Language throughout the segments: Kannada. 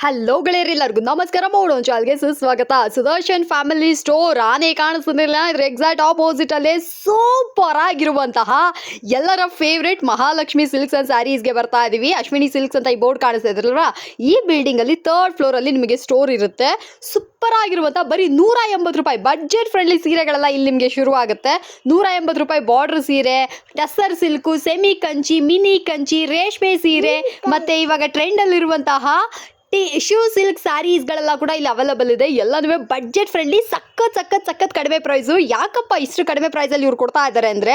ಹಲೋ ಗೆಳೆಯರೆಲ್ಲರಿಗೂ ನಮಸ್ಕಾರ. ಮಾಡೋಣ ಚಾಲ್ಗೆ ಸುಸ್ವಾಗತ. ಸುದರ್ಶನ್ ಫ್ಯಾಮಿಲಿ ಸ್ಟೋರ್ ಆನೆ ಕಾಣಿಸ್ತಿರ್ಲಿಲ್ಲ ಇದ್ರ ಎಕ್ಸಾಕ್ಟ್ ಆಪೋಸಿಟ್ ಅಲ್ಲಿ ಸೂಪರ್ ಆಗಿರುವಂತಹ ಎಲ್ಲರ ಫೇವ್ರೆಟ್ ಮಹಾಲಕ್ಷ್ಮಿ ಸಿಲ್ಕ್ಸ್ ಅಂಡ್ ಸ್ಯಾರೀಸ್ಗೆ ಬರ್ತಾ ಇದೀವಿ. ಅಶ್ವಿನಿ ಸಿಲ್ಕ್ಸ್ ಅಂತ ಈ ಬೋರ್ಡ್ ಕಾಣಿಸ್ತಾ ಇದ್ರಲ್ವಾ? ಈ ಬಿಲ್ಡಿಂಗ್ ಅಲ್ಲಿ ಥರ್ಡ್ ಫ್ಲೋರ್ ಅಲ್ಲಿ ನಿಮಗೆ ಸ್ಟೋರ್ ಇರುತ್ತೆ. ಸೂಪರ್ ಆಗಿರುವಂತಹ ಬರೀ ನೂರ ಎಂಬತ್ತು ರೂಪಾಯಿ ಬಡ್ಜೆಟ್ ಫ್ರೆಂಡ್ಲಿ ಸೀರೆಗಳೆಲ್ಲ ಇಲ್ಲಿ ನಿಮಗೆ ಶುರು ಆಗುತ್ತೆ ನೂರ ಎಂಬತ್ತು ರೂಪಾಯಿ ಬಾರ್ಡರ್ ಸೀರೆ tussar silk semi Kanchi mini Kanchi ರೇಷ್ಮೆ ಸೀರೆ ಮತ್ತೆ ಇವಾಗ ಟ್ರೆಂಡ್ ಅಲ್ಲಿರುವಂತಹ ಟಿಶ್ಯೂ ಸಿಲ್ಕ್ ಸ್ಯಾರೀಸ್ಗಳೆಲ್ಲ ಕೂಡ ಇಲ್ಲಿ ಅವೈಲಬಲ್ ಇದೆ. ಎಲ್ಲನೂ ಬಡ್ಜೆಟ್ ಫ್ರೆಂಡ್ಲಿ ಸಖತ್ ಸಖತ್ ಸಖತ್ ಕಡಿಮೆ ಪ್ರೈಸು ಯಾಕಪ್ಪ ಇಷ್ಟು ಕಡಿಮೆ ಪ್ರೈಸಲ್ಲಿ ಇವ್ರು ಕೊಡ್ತಾ ಇದ್ದಾರೆ ಅಂದರೆ,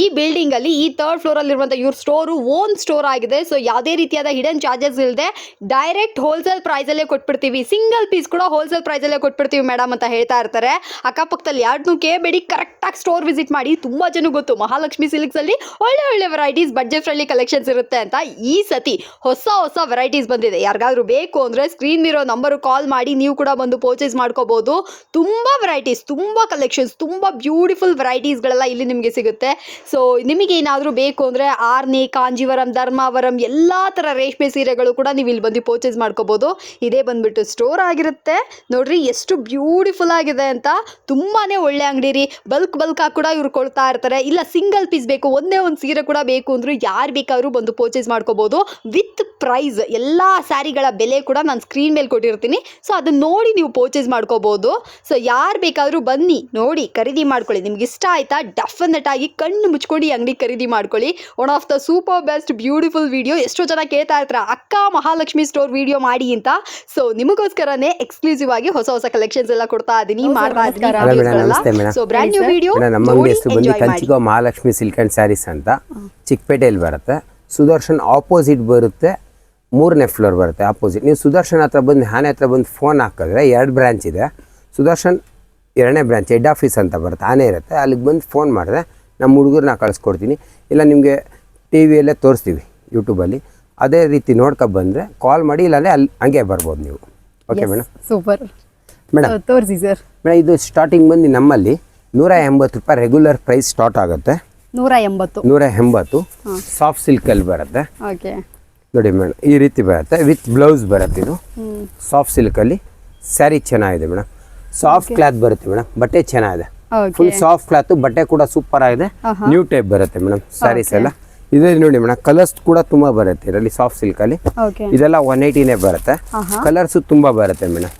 ಈ ಬಿಲ್ಡಿಂಗಲ್ಲಿ ಈ ಥರ್ಡ್ ಫ್ಲೋರಲ್ಲಿರುವಂಥ ಇವ್ರ ಸ್ಟೋರು ಓನ್ ಸ್ಟೋರ್ ಆಗಿದೆ. ಸೊ ಯಾವುದೇ ರೀತಿಯಾದ ಹಿಡನ್ ಚಾರ್ಜಸ್ ಇಲ್ಲದೆ ಡೈರೆಕ್ಟ್ ಹೋಲ್ಸೇಲ್ ಪ್ರೈಸಲ್ಲೇ ಕೊಟ್ಬಿಡ್ತೀವಿ. ಸಿಂಗಲ್ ಪೀಸ್ ಕೂಡ ಹೋಲ್ಸೇಲ್ ಪ್ರೈಸಲ್ಲೇ ಕೊಟ್ಬಿಡ್ತೀವಿ ಮೇಡಮ್ ಅಂತ ಹೇಳ್ತಾ ಇರ್ತಾರೆ. ಅಕ್ಕಪಕ್ಕದಲ್ಲಿ ಯಾರನ್ನೂ ಕೇಳಬೇಡಿ ಕರೆಕ್ಟಾಗಿ ಸ್ಟೋರ್ ವಿಸಿಟ್ ಮಾಡಿ. ತುಂಬ ಜನ ಗೊತ್ತು, ಮಹಾಲಕ್ಷ್ಮಿ ಸಿಲ್ಕ್ಸಲ್ಲಿ ಒಳ್ಳೆ ಒಳ್ಳೆ ವೆರೈಟೀಸ್ ಬಡ್ಜೆಟ್ ಫ್ರೆಂಡ್ಲಿ ಕಲೆಕ್ಷನ್ಸ್ ಇರುತ್ತೆ ಅಂತ ಈ ಸತಿ ಹೊಸ ಹೊಸ ವೆರೈಟೀಸ್ ಬಂದಿದೆ. ಯಾರಿಗಾದ್ರೂ ಬೇಕು ಅಂದರೆ ಸ್ಕ್ರೀನ್ ಇರೋ ನಂಬರ್ ಕಾಲ್ ಮಾಡಿ ನೀವು ಕೂಡ ಬಂದು ಪರ್ಚೇಸ್ ಮಾಡ್ಕೋಬೋದು. ತುಂಬ ವೆರೈಟೀಸ್ ತುಂಬ ಕಲೆಕ್ಷನ್ಸ್ ತುಂಬ ಬ್ಯೂಟಿಫುಲ್ ವೆರೈಟೀಸ್ಗಳೆಲ್ಲ ಇಲ್ಲಿ ನಿಮಗೆ ಸಿಗುತ್ತೆ. ಸೊ ನಿಮಗೆ ಏನಾದರೂ ಬೇಕು ಅಂದರೆ ಆರ್ನಿ, ಕಾಂಜೀವರಂ, ಧರ್ಮಾವರಂ ಎಲ್ಲ ಥರ ರೇಷ್ಮೆ ಸೀರೆಗಳು ಕೂಡ ನೀವು ಇಲ್ಲಿ ಬಂದು ಪರ್ಚೇಸ್ ಮಾಡ್ಕೋಬೋದು. ಇದೇ ಬಂದ್ಬಿಟ್ಟು ಸ್ಟೋರ್ ಆಗಿರುತ್ತೆ. ನೋಡ್ರಿ ಎಷ್ಟು ಬ್ಯೂಟಿಫುಲ್ ಆಗಿದೆ ಅಂತ. ತುಂಬಾ ಒಳ್ಳೆ ಅಂಗಡಿ ರೀ. ಬಲ್ಕ್ ಬಲ್ಕಾಗಿ ಕೂಡ ಇವ್ರು ಕೊಳ್ತಾ ಇರ್ತಾರೆ. ಇಲ್ಲ ಸಿಂಗಲ್ ಪೀಸ್ ಬೇಕು, ಒಂದೇ ಒಂದು ಸೀರೆ ಕೂಡ ಬೇಕು ಅಂದರೂ ಯಾರು ಬೇಕಾದ್ರೂ ಬಂದು ಪರ್ಚೇಸ್ ಮಾಡ್ಕೋಬೋದು. ವಿತ್ ಪ್ರೈಸ್ ಎಲ್ಲ ಸ್ಯಾರಿಗಳ ಬೆಲೆ ಕೂಡ ನಾನು ಸ್ಕ್ರೀನ್ ಮೇಲೆ ಕೊಟ್ಟಿರ್ತೀನಿ. ಸೊ ಅದನ್ನು ನೋಡಿ ನೀವು ಪರ್ಚೇಸ್ ಮಾಡ್ಕೋಬೋದು. ಸೊ ಯಾರು ಬೇಕಾದರೂ ಬನ್ನಿ ನೋಡಿ ಖರೀದಿ ಮಾಡ್ಕೊಳ್ಳಿ. ನಿಮ್ಗೆ ಇಷ್ಟ ಆಯ್ತಾ? ಡೆಫಿನೆಟ್ ಆಗಿ ಕಣ್ಣು ಮುಚ್ಕೊಂಡು ಈ ಅಂಗಡಿ ಖರೀದಿ ಮಾಡ್ಕೊಳ್ಳಿ. One of the super best beautiful video ಎಷ್ಟೋ ಜನ ಕೇಳ್ತಾ ಇರ್ತಾರೆ ಅಕ್ಕ ಮಹಾಲಕ್ಷ್ಮಿ ಸ್ಟೋರ್ ವಿಡಿಯೋ ಮಾಡಿ ಅಂತ. ಸೊ ನಿಮಗೋಸ್ಕರನೇ ಎಕ್ಸ್ಕ್ಲೂಸಿವ್ ಆಗಿ ಹೊಸ ಹೊಸ ಕಲೆಕ್ಷನ್ಸ್ ಎಲ್ಲ ಕೊಡ್ತಾ ಇದೀನಿ. ಮಾಡ್ತಾ so brand new video madam. ನಮ್ಮ ಅಂಗಡಿ ಹೆಸರು ಬಂದು ಕಂಚಿಗೋ ಮಹಾಲಕ್ಷ್ಮಿ ಸಿಲ್ಕ್ ಅಂಡ್ ಸ್ಯಾರೀಸ್ ಅಂತ. ಚಿಕ್ಕಪೇಟೆಯಲ್ಲಿ ಬರುತ್ತೆ. ಸುದರ್ಶನ್ ಆಪೋಸಿಟ್ ಬರುತ್ತೆ. ಮೂರನೇ ಫ್ಲೋರ್ ಬರುತ್ತೆ ಆಪೋಸಿಟ್ ನೀವು ಸುದರ್ಶನ್ ಹತ್ರ ಬಂದು ಆನೆ ಹತ್ರ ಬಂದು ಫೋನ್ ಹಾಕಿದ್ರೆ ಎರಡು ಬ್ರ್ಯಾಂಚ್ ಇದೆ. ಸುದರ್ಶನ್ ಎರಡನೇ ಬ್ರ್ಯಾಂಚ್ ಹೆಡ್ ಆಫೀಸ್ ಅಂತ ಬರುತ್ತೆ ಆನೆ ಇರುತ್ತೆ. ಅಲ್ಲಿಗೆ ಬಂದು ಫೋನ್ ಮಾಡಿದ್ರೆ ನಮ್ಮ ಹುಡುಗರನ್ನ ಕಳಿಸ್ಕೊಡ್ತೀನಿ. ಇಲ್ಲ ನಿಮಗೆ ಟಿ ವಿಯಲ್ಲೇ ತೋರಿಸ್ತೀವಿ ಯೂಟ್ಯೂಬಲ್ಲಿ ಅದೇ ರೀತಿ ನೋಡ್ಕೊ ಬಂದರೆ ಕಾಲ್ ಮಾಡಿ ಇಲ್ಲಾಂದರೆ ಅಲ್ಲಿ ಹಂಗೆ ಬರ್ಬೋದು ನೀವು. ಓಕೆ ಮೇಡಮ್ ಸೂಪರ್ ಮೇಡಮ್ ತೋರಿಸಿ ಸರ್ ಮೇಡಮ್ ಇದು ಸ್ಟಾರ್ಟಿಂಗ್ ಬಂದು ನಮ್ಮಲ್ಲಿ ನೂರ ಎಂಬತ್ತು ರೂಪಾಯಿ ರೆಗ್ಯುಲರ್ ಪ್ರೈಸ್ ಸ್ಟಾರ್ಟ್ ಆಗುತ್ತೆ. ನೂರ ಎಂಬತ್ತು. ನೂರ ಎಂಬತ್ತು. ಸಾಫ್ಟ್ ಸಿಲ್ಕಲ್ಲಿ ಬರುತ್ತೆ. ಓಕೆ ನೋಡಿ ಮೇಡಮ್ ಈ ರೀತಿ ಬರುತ್ತೆ. ವಿತ್ ಬ್ಲೌಸ್ ಬರುತ್ತೆ ಇದು. ಸಾಫ್ಟ್ ಸಿಲ್ಕಲ್ಲಿ ಸ್ಯಾರಿ ಚೆನ್ನಾಗಿದೆ ಮೇಡಮ್. ಸಾಫ್ಟ್ ಕ್ಲಾತ್ ಬರುತ್ತೆ ಮೇಡಮ್. ಬಟ್ಟೆ ಚೆನ್ನಾಗಿದೆ. ಫುಲ್ ಸಾಫ್ಟ್ ಕ್ಲಾತ್ ಬಟ್ಟೆ ಕೂಡ ಸೂಪರ್ ಆಗಿದೆ. ನ್ಯೂ ಟೈಪ್ ಬರುತ್ತೆ ಮೇಡಮ್ ಸ್ಯಾರೀಸ್ ಎಲ್ಲ. ಇದೆ ನೋಡಿ ಮೇಡಮ್ ಕಲರ್ಸ್ ಕೂಡ ತುಂಬಾ ಬರುತ್ತೆ ಇದರಲ್ಲಿ ಸಾಫ್ಟ್ ಸಿಲ್ಕಲ್ಲಿ ಓಕೆ ಇದೆಲ್ಲ ಒನ್ ಏಯ್ಟಿನೇ ಬರುತ್ತೆ. ಕಲರ್ಸ್ ತುಂಬಾ ಬರುತ್ತೆ madam.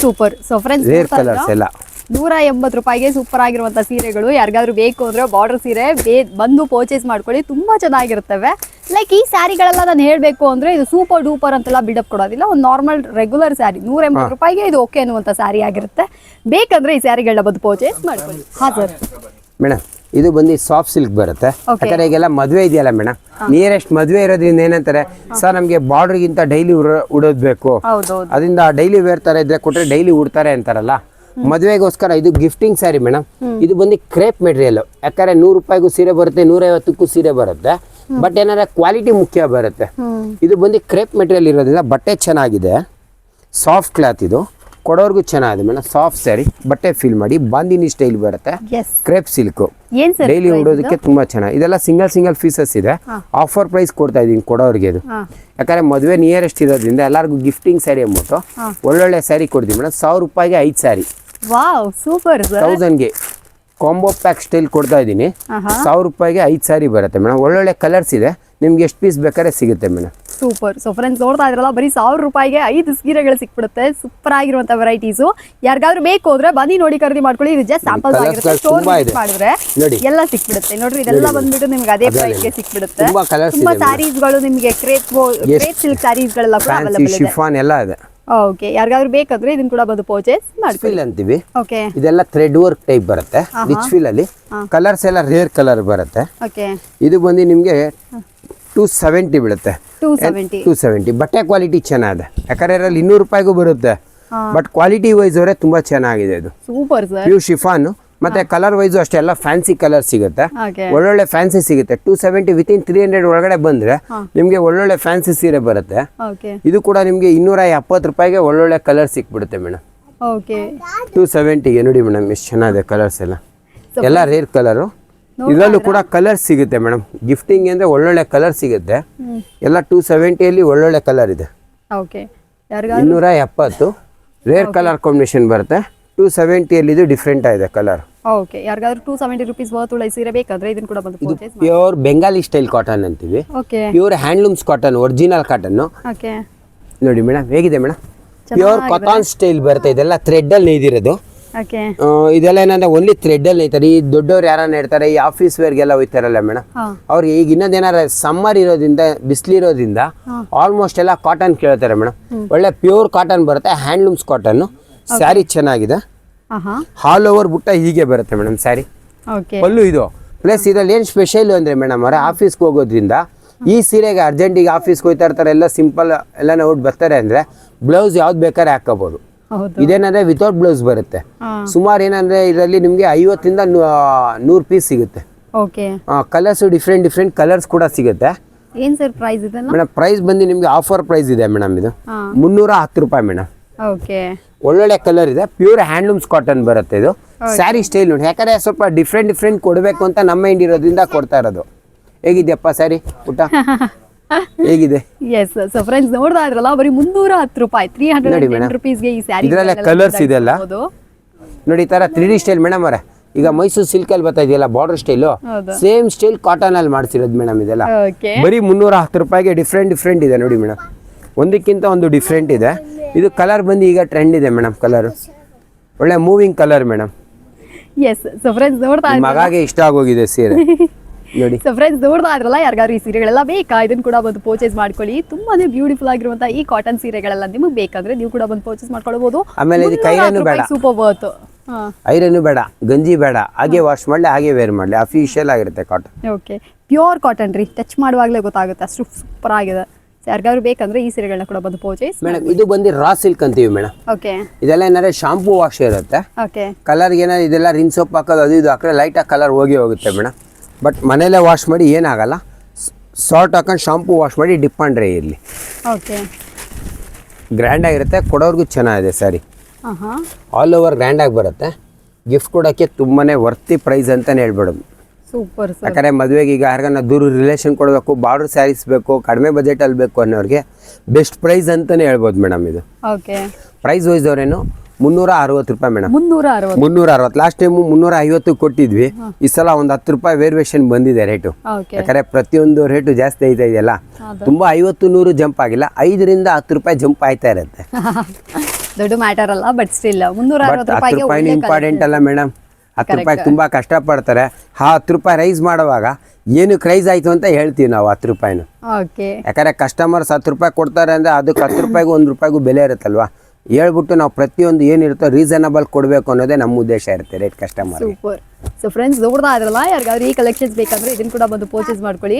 Super so friends rare colours ಎಲ್ಲ. ನೂರ ಎಂಬತ್ತು ರೂಪಾಯಿಗೆ ಸೂಪರ್ ಆಗಿರುವಂಥ ಸೀರೆಗಳು. ಯಾರಿಗಾದ್ರೂ ಬೇಕು ಅಂದರೆ ಬಾರ್ಡರ್ ಸೀರೆ ಬೇ ಬಂದು ಪರ್ಚೇಸ್ ಮಾಡ್ಕೊಳ್ಳಿ. ತುಂಬ ಚೆನ್ನಾಗಿರ್ತವೆ ಲೈಕ್ ಈ ಸ್ಯಾರಿಗಳೆಲ್ಲ ನಾನು ಹೇಳಬೇಕು ಅಂದರೆ ಇದು ಸೂಪರ್ ಡೂಪರ್ ಅಂತೆಲ್ಲ ಬಿಡಪ್ ಕೊಡೋದಿಲ್ಲ. ಒಂದು ನಾರ್ಮಲ್ ರೆಗ್ಯುಲರ್ ಸ್ಯಾರಿ ನೂರ ಎಂಬತ್ತು ರೂಪಾಯಿಗೆ ಇದು ಓಕೆ ಅನ್ನುವಂಥ ಸ್ಯಾರಿ ಆಗಿರುತ್ತೆ. ಬೇಕಂದ್ರೆ ಈ ಸ್ಯಾರಿಗಳನ್ನ ಬಂದು ಪರ್ಚೇಸ್ ಮಾಡ್ಕೊಳ್ಳಿ. ಹಾಂ ಸರ್ ಮೇಡಮ್ ಇದು ಬಂದು ಸಾಫ್ಟ್ ಸಿಲ್ಕ್ ಬರುತ್ತೆ. ಯಾಕಂದ್ರೆ ಈಗೆಲ್ಲ ಮದುವೆ ಇದೆಯಲ್ಲ ಮೇಡಮ್ ನಿಯರೆಸ್ಟ್ ಮದುವೆ ಇರೋದ್ರಿಂದ ಏನಂತಾರೆ? ಸರ್ ನಮಗೆ ಬಾರ್ಡರ್ಗಿಂತ ಡೈಲಿ ಉಡೋದ್ಬೇಕು ಹೌದೌದು. ಅದರಿಂದ ಡೈಲಿ ವೇರ್ ತರ ಇದ್ರೆ ಕೊಟ್ರೆ ಡೈಲಿ ಉಡ್ತಾರೆ ಅಂತಾರಲ್ಲ? ಮದುವೆಗೋಸ್ಕರ ಇದು ಗಿಫ್ಟಿಂಗ್ ಸ್ಯಾರಿ ಮೇಡಮ್ ಇದು ಬಂದು ಕ್ರೇಪ್ ಮೆಟೀರಿಯಲ್ ಯಾಕಂದ್ರೆ ನೂರು ರೂಪಾಯಿಗೂ ಸೀರೆ ಬರುತ್ತೆ ನೂರೈವತ್ತಕ್ಕೂ ಸೀರೆ ಬರುತ್ತೆ. ಬಟ್ ಏನಾದ್ರೆ ಕ್ವಾಲಿಟಿ ಮುಖ್ಯ ಬರುತ್ತೆ. ಇದು ಬಂದು ಕ್ರೇಪ್ ಮೆಟೀರಿಯಲ್ ಇರೋದ್ರಿಂದ ಬಟ್ಟೆ ಚೆನ್ನಾಗಿದೆ. ಸಾಫ್ಟ್ ಕ್ಲಾತ್ ಇದು. ಕೊಡೋರ್ಗು ಚೆನ್ನಾಗಿದೆ ಮೇಡಮ್ ಸಾಫ್ಟ್ ಸ್ಯಾರಿ ಬಟ್ಟೆ ಫೀಲ್ ಮಾಡಿ ಬಾಂದಿನಿ ಸ್ಟೈಲ್ ಬರುತ್ತೆ. ಕ್ರೇಪ್ ಸಿಲ್ಕ್ ಡೈಲಿ ಉಡೋದಕ್ಕೆ ತುಂಬಾ ಚೆನ್ನಾಗಿ ಇದೆಲ್ಲ ಸಿಂಗಲ್ ಸಿಂಗಲ್ ಪೀಸಸ್ ಇದೆ. ಆಫರ್ ಪ್ರೈಸ್ ಕೊಡ್ತಾ ಇದೀನಿ ಕೊಡೋರಿಗೆ ಇದು. ಯಾಕಂದ್ರೆ ಮದುವೆ ನಿಯರೆಸ್ಟ್ ಇರೋದ್ರಿಂದ ಎಲ್ಲರಿಗೂ ಗಿಫ್ಟಿಂಗ್ ಸ್ಯಾರಿ ಅಂದ್ಬಿಟ್ಟು ಒಳ್ಳೊಳ್ಳೆ ಸ್ಯಾರಿ ಕೊಡ್ತೀವಿ ಮೇಡಮ್ ಸಾವಿರ ರೂಪಾಯಿಗೆ ಐದು ಸ್ಯಾರಿ ವಾವ್ ಸೂಪರ್ ಸರ್. ತೌಸಂಡ್ಗೆ ಕಾಂಬೋ ಪ್ಯಾಕ್ ಸ್ಟೈಲ್ ಕೊಡ್ತಾ ಇದ್ದೀನಿ. ಸಾವಿರ ರೂಪಾಯಿಗೆ ಐದು ಸಾರಿ ಬರುತ್ತೆ ಮೇಡಮ್. ಒಳ್ಳೊಳ್ಳೆ ಕಲರ್ಸ್ ಇದೆ. ನಿಮ್ಗೆ ಎಷ್ಟು ಪೀಸ್ ಬೇಕಾದ್ರೆ ಸಿಗುತ್ತೆ ಮೇಡಮ್. ಸೂಪರ್. ಸೊ ಫ್ರೆಂಡ್ಸ್ ನೋಡ್ತಾ ಇದ್ರಲ್ಲ ಬರೀ ಸಾವಿರ ರೂಪಾಯಿಗೆ ಐದು ಸೀರೆಗಳು ಸಿಕ್ಬಿಡುತ್ತೆ. ಸೂಪರ್ ಆಗಿರುವಂತ ವೆರೈಟೀಸು ಯಾರಿಗಾದ್ರೂ ಬೇಕು ಹೋದ್ರೆ ಬನ್ನಿ ನೋಡಿ ಖರೀದಿ ಮಾಡ್ಕೊಳ್ಳಿ. ಇದು ಜಸ್ಟ್ colours ಆಗಿರುತ್ತೆ. ಸ್ಟೋರ್ ಮಾಡಿದ್ರೆ. ಎಲ್ಲ ಸಿಕ್ಬಿಡುತ್ತೆ. ನೋಡ್ರಿ ಇದೆಲ್ಲ ಬಂದ್ಬಿಟ್ಟು ನಿಮ್ಗೆ ಅದೇ ಪ್ರೈಸ್ಗೆ. ಸಿಕ್ಬಿಡುತ್ತೆ. ತುಂಬಾ ಸ್ಯಾರೀಸ್ಗಳು ನಿಮಗೆ ಕ್ರೇಪ್ ಕ್ರೇಪ್ ಸಿಲ್ಕ್ ಸ್ಯಾರೀಸ್ಗಳೆಲ್ಲ ಕೂಡ ಅವೈಲೇಬಲ್ ಇದೆ. ಶಿಫಾನ್ ಎಲ್ಲ ಇದೆ. ಓಕೆ ಯಾರಿಗಾದ್ರೂ ಬೇಕಂದ್ರೆ ಇದನ್ನ ಕೂಡ ಬಂದು ಪರ್ಚೇಸ್ ಮಾಡ್ಕೊಳ್ಳಿ. ಫಿಲ್ ಅಂತೀವಿ. ಓಕೆ ಇದೆಲ್ಲ ಥ್ರೆಡ್ ವರ್ಕ್ ಟೈಪ್ ಬರುತ್ತೆ. ರಿಚ್ ಫಿಲ್ ಅಲ್ಲಿ ಕಲರ್ಸ್ ಎಲ್ಲ ರೇರ್ ಕಲರ್ ಬರುತ್ತೆ. ಓಕೆ ಇದು ಬಂದು ನಿಮಗೆ ಟೂ ಸೆವೆಂಟಿ ಬೀಳುತ್ತೆ. ಟೂ ಸೆವೆಂಟಿ ಟೂ ಸೆವೆಂಟಿ ಬಟ್ಟೆ ಕ್ವಾಲಿಟಿ ಚೆನ್ನಾಗಿದೆ. ಯಾಕಂದ್ರೆ ಇದರಲ್ಲಿ ಇನ್ನೂರು ರೂಪಾಯಿಗೂ ಬರುತ್ತೆ. ಬಟ್ ಕ್ವಾಲಿಟಿ ವೈಸ್ ಅವರೇ ತುಂಬಾ ಚೆನ್ನಾಗಿದೆ ಇದು. ಸೂಪರ್ ಸರ್ ಪ್ಯೂ ಶಿಫಾನ್ ಮತ್ತೆ ಕಲರ್ ವೈಸು ಅಷ್ಟೇ ಎಲ್ಲ ಫ್ಯಾನ್ಸಿ ಕಲರ್ ಸಿಗುತ್ತೆ. ಒಳ್ಳೊಳ್ಳೆ ಫ್ಯಾನ್ಸಿ ಸಿಗುತ್ತೆ. Two seventy within three hundred ಒಳಗಡೆ ಬಂದ್ರೆ ನಿಮಗೆ ಒಳ್ಳೊಳ್ಳೆ ಫ್ಯಾನ್ಸಿ ಸೀರೆ ಬರುತ್ತೆ. ಇದು ಕೂಡ ನಿಮಗೆ ಇನ್ನೂರ ಎಪ್ಪತ್ತು ರೂಪಾಯಿಗೆ ಒಳ್ಳೊಳ್ಳೆ ಕಲರ್ ಸಿಕ್ಬಿಡುತ್ತೆ ಮೇಡಮ್ ಓಕೆ ಟೂ ಸೆವೆಂಟಿಗೆ ನೋಡಿ ಮೇಡಮ್ ಎಷ್ಟು ಚೆನ್ನಾಗಿದೆ ಕಲರ್ಸ್ ಎಲ್ಲ. ಎಲ್ಲ ರೇರ್ ಕಲರು ಇದರಲ್ಲೂ ಕೂಡ ಕಲರ್ ಸಿಗುತ್ತೆ ಮೇಡಮ್ ಗಿಫ್ಟಿಂಗ್ ಅಂದ್ರೆ ಒಳ್ಳೊಳ್ಳೆ ಕಲರ್ ಸಿಗುತ್ತೆ. ಎಲ್ಲ ಟೂ ಸೆವೆಂಟಿಯಲ್ಲಿ ಒಳ್ಳೊಳ್ಳೆ ಕಲರ್ ಇದೆ. ಇನ್ನೂರ ಎಪ್ಪತ್ತು ರೇರ್ ಕಲರ್ ಕಾಂಬಿನೇಷನ್ ಬರುತ್ತೆ. ಟೂ ಸೆವೆಂಟಿಯಲ್ಲಿ ಇದು ಡಿಫ್ರೆಂಟ್ ಆಗಿದೆ ಕಲರ್. ಓಕೆ ಯಾರಿಗಾದ್ರೂ ಟೂ ಸೆವೆಂಟಿ ರುಪೀಸ್ ವರ್ತ್ ಉಳ್ಳ ಸೀರೆ ಬೇಕಾದ್ರೆ ಇದನ್ನ ಕೂಡ ಬಂದು ಪರ್ಚೇಸ್ ಮಾಡಿ. ಪ್ಯೂರ್ ಬೆಂಗಾಲಿ ಸ್ಟೈಲ್ ಕಾಟನ್ ಅಂತೀವಿ. Okay pure handlooms cotton original cotton okay ನೋಡಿ ಮೇಡಮ್ ಹೇಗಿದೆ ಮೇಡಮ್ ಪ್ಯೂರ್ ಕಾಟನ್ ಸ್ಟೈಲ್ ಬರುತ್ತೆ ಇದೆಲ್ಲ ಥ್ರೆಡ್ಡಲ್ಲಿ ನೇಯ್ದಿರೋದು ಓಕೆ ಇದೆಲ್ಲ ಏನಂದ್ರೆ ಓನ್ಲಿ ಥ್ರೆಡ್ಡಲ್ಲಿ ನೇಯ್ತಾರೆ ಈ ದೊಡ್ಡವ್ರು ಯಾರನ್ನ ಇರ್ತಾರೆ ಈ ಆಫೀಸ್ ವೇರ್ಗೆಲ್ಲ ಹೋಯ್ತಾರಲ್ಲ ಮೇಡಮ್ ಅವ್ರಿಗೆ ಈಗ ಇನ್ನೊಂದೇನಾರ ಸಮ್ಮರ್ ಇರೋದ್ರಿಂದ ಬಿಸಿಲಿರೋದ್ರಿಂದ ಆಲ್ಮೋಸ್ಟ್ ಎಲ್ಲ ಕಾಟನ್ ಕೇಳ್ತಾರೆ ಮೇಡಮ್ ಒಳ್ಳೆ ಪ್ಯೂರ್ ಕಾಟನ್ ಬರುತ್ತೆ ಹ್ಯಾಂಡ್ಲೂಮ್ಸ್ ಕಾಟನ್ ಸ್ಯಾರಿ ಚೆನ್ನಾಗಿದೆ. ಹಾಲ್ ಓವರ್ ಬುಟ್ಟ ಹೀಗೆ ಬರುತ್ತೆ ಮೇಡಮ್ ಸ್ಯಾರಿ ಪಲ್ಲು ಇದು. ಪ್ಲಸ್ ಇದ್ರಲ್ಲಿ ಏನು ಸ್ಪೆಷಲ್ ಅಂದರೆ ಮೇಡಮ್ ಅವರೇ ಆಫೀಸ್ಗೆ ಹೋಗೋದ್ರಿಂದ ಈ ಸೀರೆಗೆ ಅರ್ಜೆಂಟಿಗೆ ಆಫೀಸ್ಗೆ ಹೋಗ್ತಾ ಇರ್ತಾರೆ ಎಲ್ಲ ಸಿಂಪಲ್ ಎಲ್ಲ ನೋಡಿ ಬರ್ತಾರೆ ಅಂದರೆ ಬ್ಲೌಸ್ ಯಾವ್ದು ಬೇಕಾದ್ರೆ ಹಾಕೋಬೋದು ಹೌದು. ಇದೇನಂದ್ರೆ ವಿತೌಟ್ ಬ್ಲೌಸ್ ಬರುತ್ತೆ. ಸುಮಾರು ಏನಂದ್ರೆ ಇದರಲ್ಲಿ ನಿಮಗೆ ಐವತ್ತಿಂದ ನೂರು ಪೀಸ್ ಸಿಗುತ್ತೆ. ಕಲರ್ಸ್ ಡಿಫ್ರೆಂಟ್ ಡಿಫ್ರೆಂಟ್ ಕಲರ್ಸ್ ಕೂಡ ಸಿಗುತ್ತೆ. ಏನ್ ಸರ್ ಪ್ರೈಸ್ ಮೇಡಮ್ ಪ್ರೈಸ್ ಬಂದು ನಿಮಗೆ ಆಫರ್ ಪ್ರೈಸ್ ಇದೆ ಮೇಡಮ್ ಇದು. ಮುನ್ನೂರ ಹತ್ತು ರೂಪಾಯಿ ಮೇಡಮ್ ಓಕೆ ಒಳ್ಳೊಳ್ಳೆ ಕಲರ್ ಇದೆ. ಪ್ಯೂರ್ ಹ್ಯಾಂಡ್ಲೂಮ್ಸ್ ಕಾಟನ್ ಬರುತ್ತೆ ಇದು. ಸ್ಯಾರಿ ಸ್ಟೈಲ್ ನೋಡಿ. ಯಾಕಂದ್ರೆ ಸ್ವಲ್ಪ ಡಿಫ್ರೆಂಟ್ ಡಿಫ್ರೆಂಟ್ ಕೊಡಬೇಕು ಅಂತ ನಮ್ಮ ಮೈಂಡ್ ಇರೋದ್ರಿಂದ ಕೊಡ್ತಾ ಇರೋದು. ಹೇಗಿದೆಯಪ್ಪ ಸ್ಯಾರಿ ಊಟ? ಹೇಗಿದೆ? ಎಸ್ ಸೊ ಫ್ರೆಂಡ್ಸ್ ನೋಡ್ತಾ ಇದ್ರಲ್ಲ ಬರೀ ಮುನ್ನೂರ ಹತ್ತು ರೂಪಾಯಿ ತ್ರೀ ಹಂಡ್ರೆಡ್. ರುಪೀಸ್ಗೆ ಈ ಸ್ಯಾರಿ ಇದ್ರಲ್ಲೇ ಕಲರ್ಸ್ ಇದೆಲ್ಲ. ನೋಡಿ ಈ ಥರ ತ್ರೀ ಡಿ ಸ್ಟೈಲ್ ಮೇಡಮ್ ಅವರೇ. ಈಗ ಮೈಸೂರು ಸಿಲ್ಕಲ್ಲಿ ಬರ್ತಾ ಇದೆಯಲ್ಲ border style same style cotton ಅಲ್ಲಿ ಮಾಡ್ಸಿರೋದು ಮೇಡಮ್ ಇದೆಲ್ಲ. ಬರೀ ಮುನ್ನೂರ ಹತ್ತು ರೂಪಾಯಿಗೆ ಡಿಫ್ರೆಂಟ್ ಡಿಫ್ರೆಂಟ್ ಇದೆ ನೋಡಿ ಮೇಡಮ್ ಒಂದಕ್ಕಿಂತ ಒಂದು ಡಿಫ್ರೆಂಟ್ ಇದೆ. ಇದು ಕಲರ್ ಬಂದು ಈಗ ಟ್ರೆಂಡ್ ಇದೆ ಮೇಡಮ್ ಕಲರ್ ಒಳ್ಳೆ moving colour madam yes so friends ನೋಡ್ತಾ ಮಗಾಗೆ ಇಷ್ಟ ಆಗೋಗಿದೆ ಸೀರೆ. ನೋಡಿ. ಸೊ ಫ್ರೆಂಡ್ಸ್ ನೋಡ್ತಾ ಇದ್ರಲ್ಲ ಯಾರಿಗಾದ್ರು ಈ ಸೀರೆಗಳೆಲ್ಲ ಬೇಕಾ? ಇದನ್ನು ಕೂಡ ಬಂದು ಪರ್ಚೇಸ್ ಮಾಡ್ಕೊಳ್ಳಿ. ತುಂಬಾನೇ ಬ್ಯೂಟಿಫುಲ್ ಆಗಿರುವಂತ ಈ ಕಾಟನ್ ಸೀರೆಗಳೆಲ್ಲ ನಿಮಗೆ ಬೇಕಾದ್ರೆ ನೀವು ಕೂಡ ಬಂದು ಪರ್ಚೇಸ್ ಮಾಡ್ಕೊಳ್ಬಹುದು ಆಮೇಲೆ ಇದು ಐರನ್ನು ಬೇಡ. ಸೂಪರ್ ವರ್ತ್ ಹಾ. ಐರನ್ನು ಬೇಡ ಗಂಜಿ ಬೇಡ. ಹಾಗೆ ವಾಶ್ ಮಾಡಲಿ ಹಾಗೆ ವೇರ್ ಮಾಡಲಿ. ಅಫಿಷಿಯಲ್ ಆಗಿರುತ್ತೆ ಕಾಟನ್ ಓಕೆ ಪ್ಯೂರ್ ಕಾಟನ್ ರೀ. ಟಚ್ ಮಾಡುವಾಗಲೇ ಗೊತ್ತಾಗುತ್ತೆ. ಅಷ್ಟು ಸೂಪರ್ ಆಗಿದೆ. ಯಾರಿಗಾದ್ರು ಬೇಕಂದ್ರೆ ಈ ಸೀರೆಗಳನ್ನ ಕೂಡ ಬಂದು ಪರ್ಚೇಸ್ ಮೇಡಮ್ ಇದು ಬಂದು ರಾ ಸಿಲ್ಕ್ ಅಂತೀವಿ ಮೇಡಮ್. ಓಕೆ ಇದೆಲ್ಲ ಏನಾದ್ರೆ ಶಾಂಪೂ ವಾಶ್ ಇರುತ್ತೆ. ಓಕೆ ಕಲರ್ಗೆ ಏನಾದ್ರು ಇದೆಲ್ಲ ರಿನ್ ಸೋಪ್ ಹಾಕೋದು ಅದು ಇದು ಹಾಕಿದ್ರೆ ಲೈಟಾಗಿ ಕಲರ್ ಹೋಗಿ ಹೋಗುತ್ತೆ ಮೇಡಮ್. ಬಟ್ ಮನೇಲೇ ವಾಶ್ ಮಾಡಿ ಏನಾಗಲ್ಲ. ಸಾಲ್ಟ್ ಹಾಕೊಂಡು ಶಾಂಪೂ ವಾಶ್ ಮಾಡಿ ಡಿಪ್ ಮಾಡ್ರೆ ಇರಲಿ. ಓಕೆ ಗ್ರ್ಯಾಂಡ್ ಆಗಿರುತ್ತೆ ಕೊಡೋರ್ಗೂ ಚೆನ್ನಾಗಿದೆ ಸರಿ ಆಲ್ ಓವರ್ ಗ್ರ್ಯಾಂಡಾಗಿ ಬರುತ್ತೆ. ಗಿಫ್ಟ್ ಕೊಡೋಕ್ಕೆ ತುಂಬಾ ವರ್ತಿ ಪ್ರೈಸ್ ಅಂತಲೇ ಹೇಳ್ಬಿಡೋದು ಸೂಪರ್ ಯಾಕಂದರೆ ಮದುವೆಗೆ ಈಗ ಯಾರಿಗಾನ ದೂರ ರಿಲೇಷನ್ ಕೊಡಬೇಕು ಬಾರ್ಡರ್ ಸ್ಯಾರೀಸ್ ಬೇಕು ಕಡಿಮೆ ಬಜೆಟಲ್ಲಿ ಬೇಕು ಅನ್ನೋರಿಗೆ ಬೆಸ್ಟ್ ಪ್ರೈಸ್ ಅಂತಲೇ ಹೇಳ್ಬೋದು ಮೇಡಮ್ ಇದು. ಓಕೆ ಪ್ರೈಸ್ ವೈಸ್ ಅವರೇನು ಮುನ್ನೂರ ಅರವತ್ತು ರೂಪಾಯಿ ಮೇಡಮ್ ಮುನ್ನೂರ ಅರವತ್ತು ಮುನ್ನೂರ ಅರವತ್ತು ಲಾಸ್ಟ್ ಟೈಮು ಮುನ್ನೂರ ಐವತ್ತು ಕೊಟ್ಟಿದ್ವಿ ಈ ಸಲ ಒಂದು ಹತ್ತು ರೂಪಾಯಿ ವೇರಿಯೇಷನ್ ಬಂದಿದೆ ರೇಟು ಯಾಕಂದರೆ ಪ್ರತಿಯೊಂದು ರೇಟು ಜಾಸ್ತಿ ಆಯ್ತಾ ಇದೆಯಲ್ಲ? ತುಂಬ ಐವತ್ತು ನೂರು ಜಂಪ್ ಆಗಿಲ್ಲ. ಐದರಿಂದ ಹತ್ತು ರೂಪಾಯಿ ಜಂಪ್ ಆಯ್ತಾ ಇರುತ್ತೆ. ದೊಡ್ಡ ಮ್ಯಾಟರ್ ಅಲ್ಲ ಬಟ್ ಸ್ಟಿಲ್ ಮುನ್ನೂರ ಅರವತ್ತು ರೂಪಾಯಿನೂ ಇಂಪಾರ್ಟೆಂಟ್ ಅಲ್ಲ ಮೇಡಮ್ ಹತ್ತು ರೂಪಾಯಿ ತುಂಬ ಕಷ್ಟಪಡ್ತಾರೆ. ಆ ಹತ್ತು ರೂಪಾಯಿ ರೈಸ್ ಮಾಡುವಾಗ ಏನು ಕ್ರೈಸ್ ಆಯಿತು ಅಂತ ಹೇಳ್ತೀವಿ ನಾವು ಹತ್ತು ರೂಪಾಯಿನ. ಯಾಕಂದರೆ ಕಸ್ಟಮರ್ಸ್ ಹತ್ತು ರೂಪಾಯಿ ಕೊಡ್ತಾರೆ ಅಂದರೆ ಅದಕ್ಕೆ ಹತ್ತು ರೂಪಾಯಿಗೂ ಒಂದು ರೂಪಾಯಿಗೂ ಬೆಲೆ ಇರುತ್ತಲ್ವಾ? ಹೇಳ್ಬಿಟ್ಟು ನಾವು ಪ್ರತಿಯೊಂದು ಏನಿರುತ್ತೋ ರೀಸನಬಲ್ ಕೊಡಬೇಕು ಅನ್ನೋದೇ ನಮ್ಮ ಉದ್ದೇಶ ಇರುತ್ತೆ rate customer super so friends ನೋಡ್ದಾ ಆದ್ರಲ್ಲ ಯಾರಿಗಾದ್ರೂ ಈ ಕಲೆಕ್ಷನ್ಸ್ ಬೇಕಾದ್ರೆ ಇದನ್ನ ಕೂಡ ಬಂದು ಪರ್ಚೇಸ್ ಮಾಡ್ಕೊಳ್ಳಿ.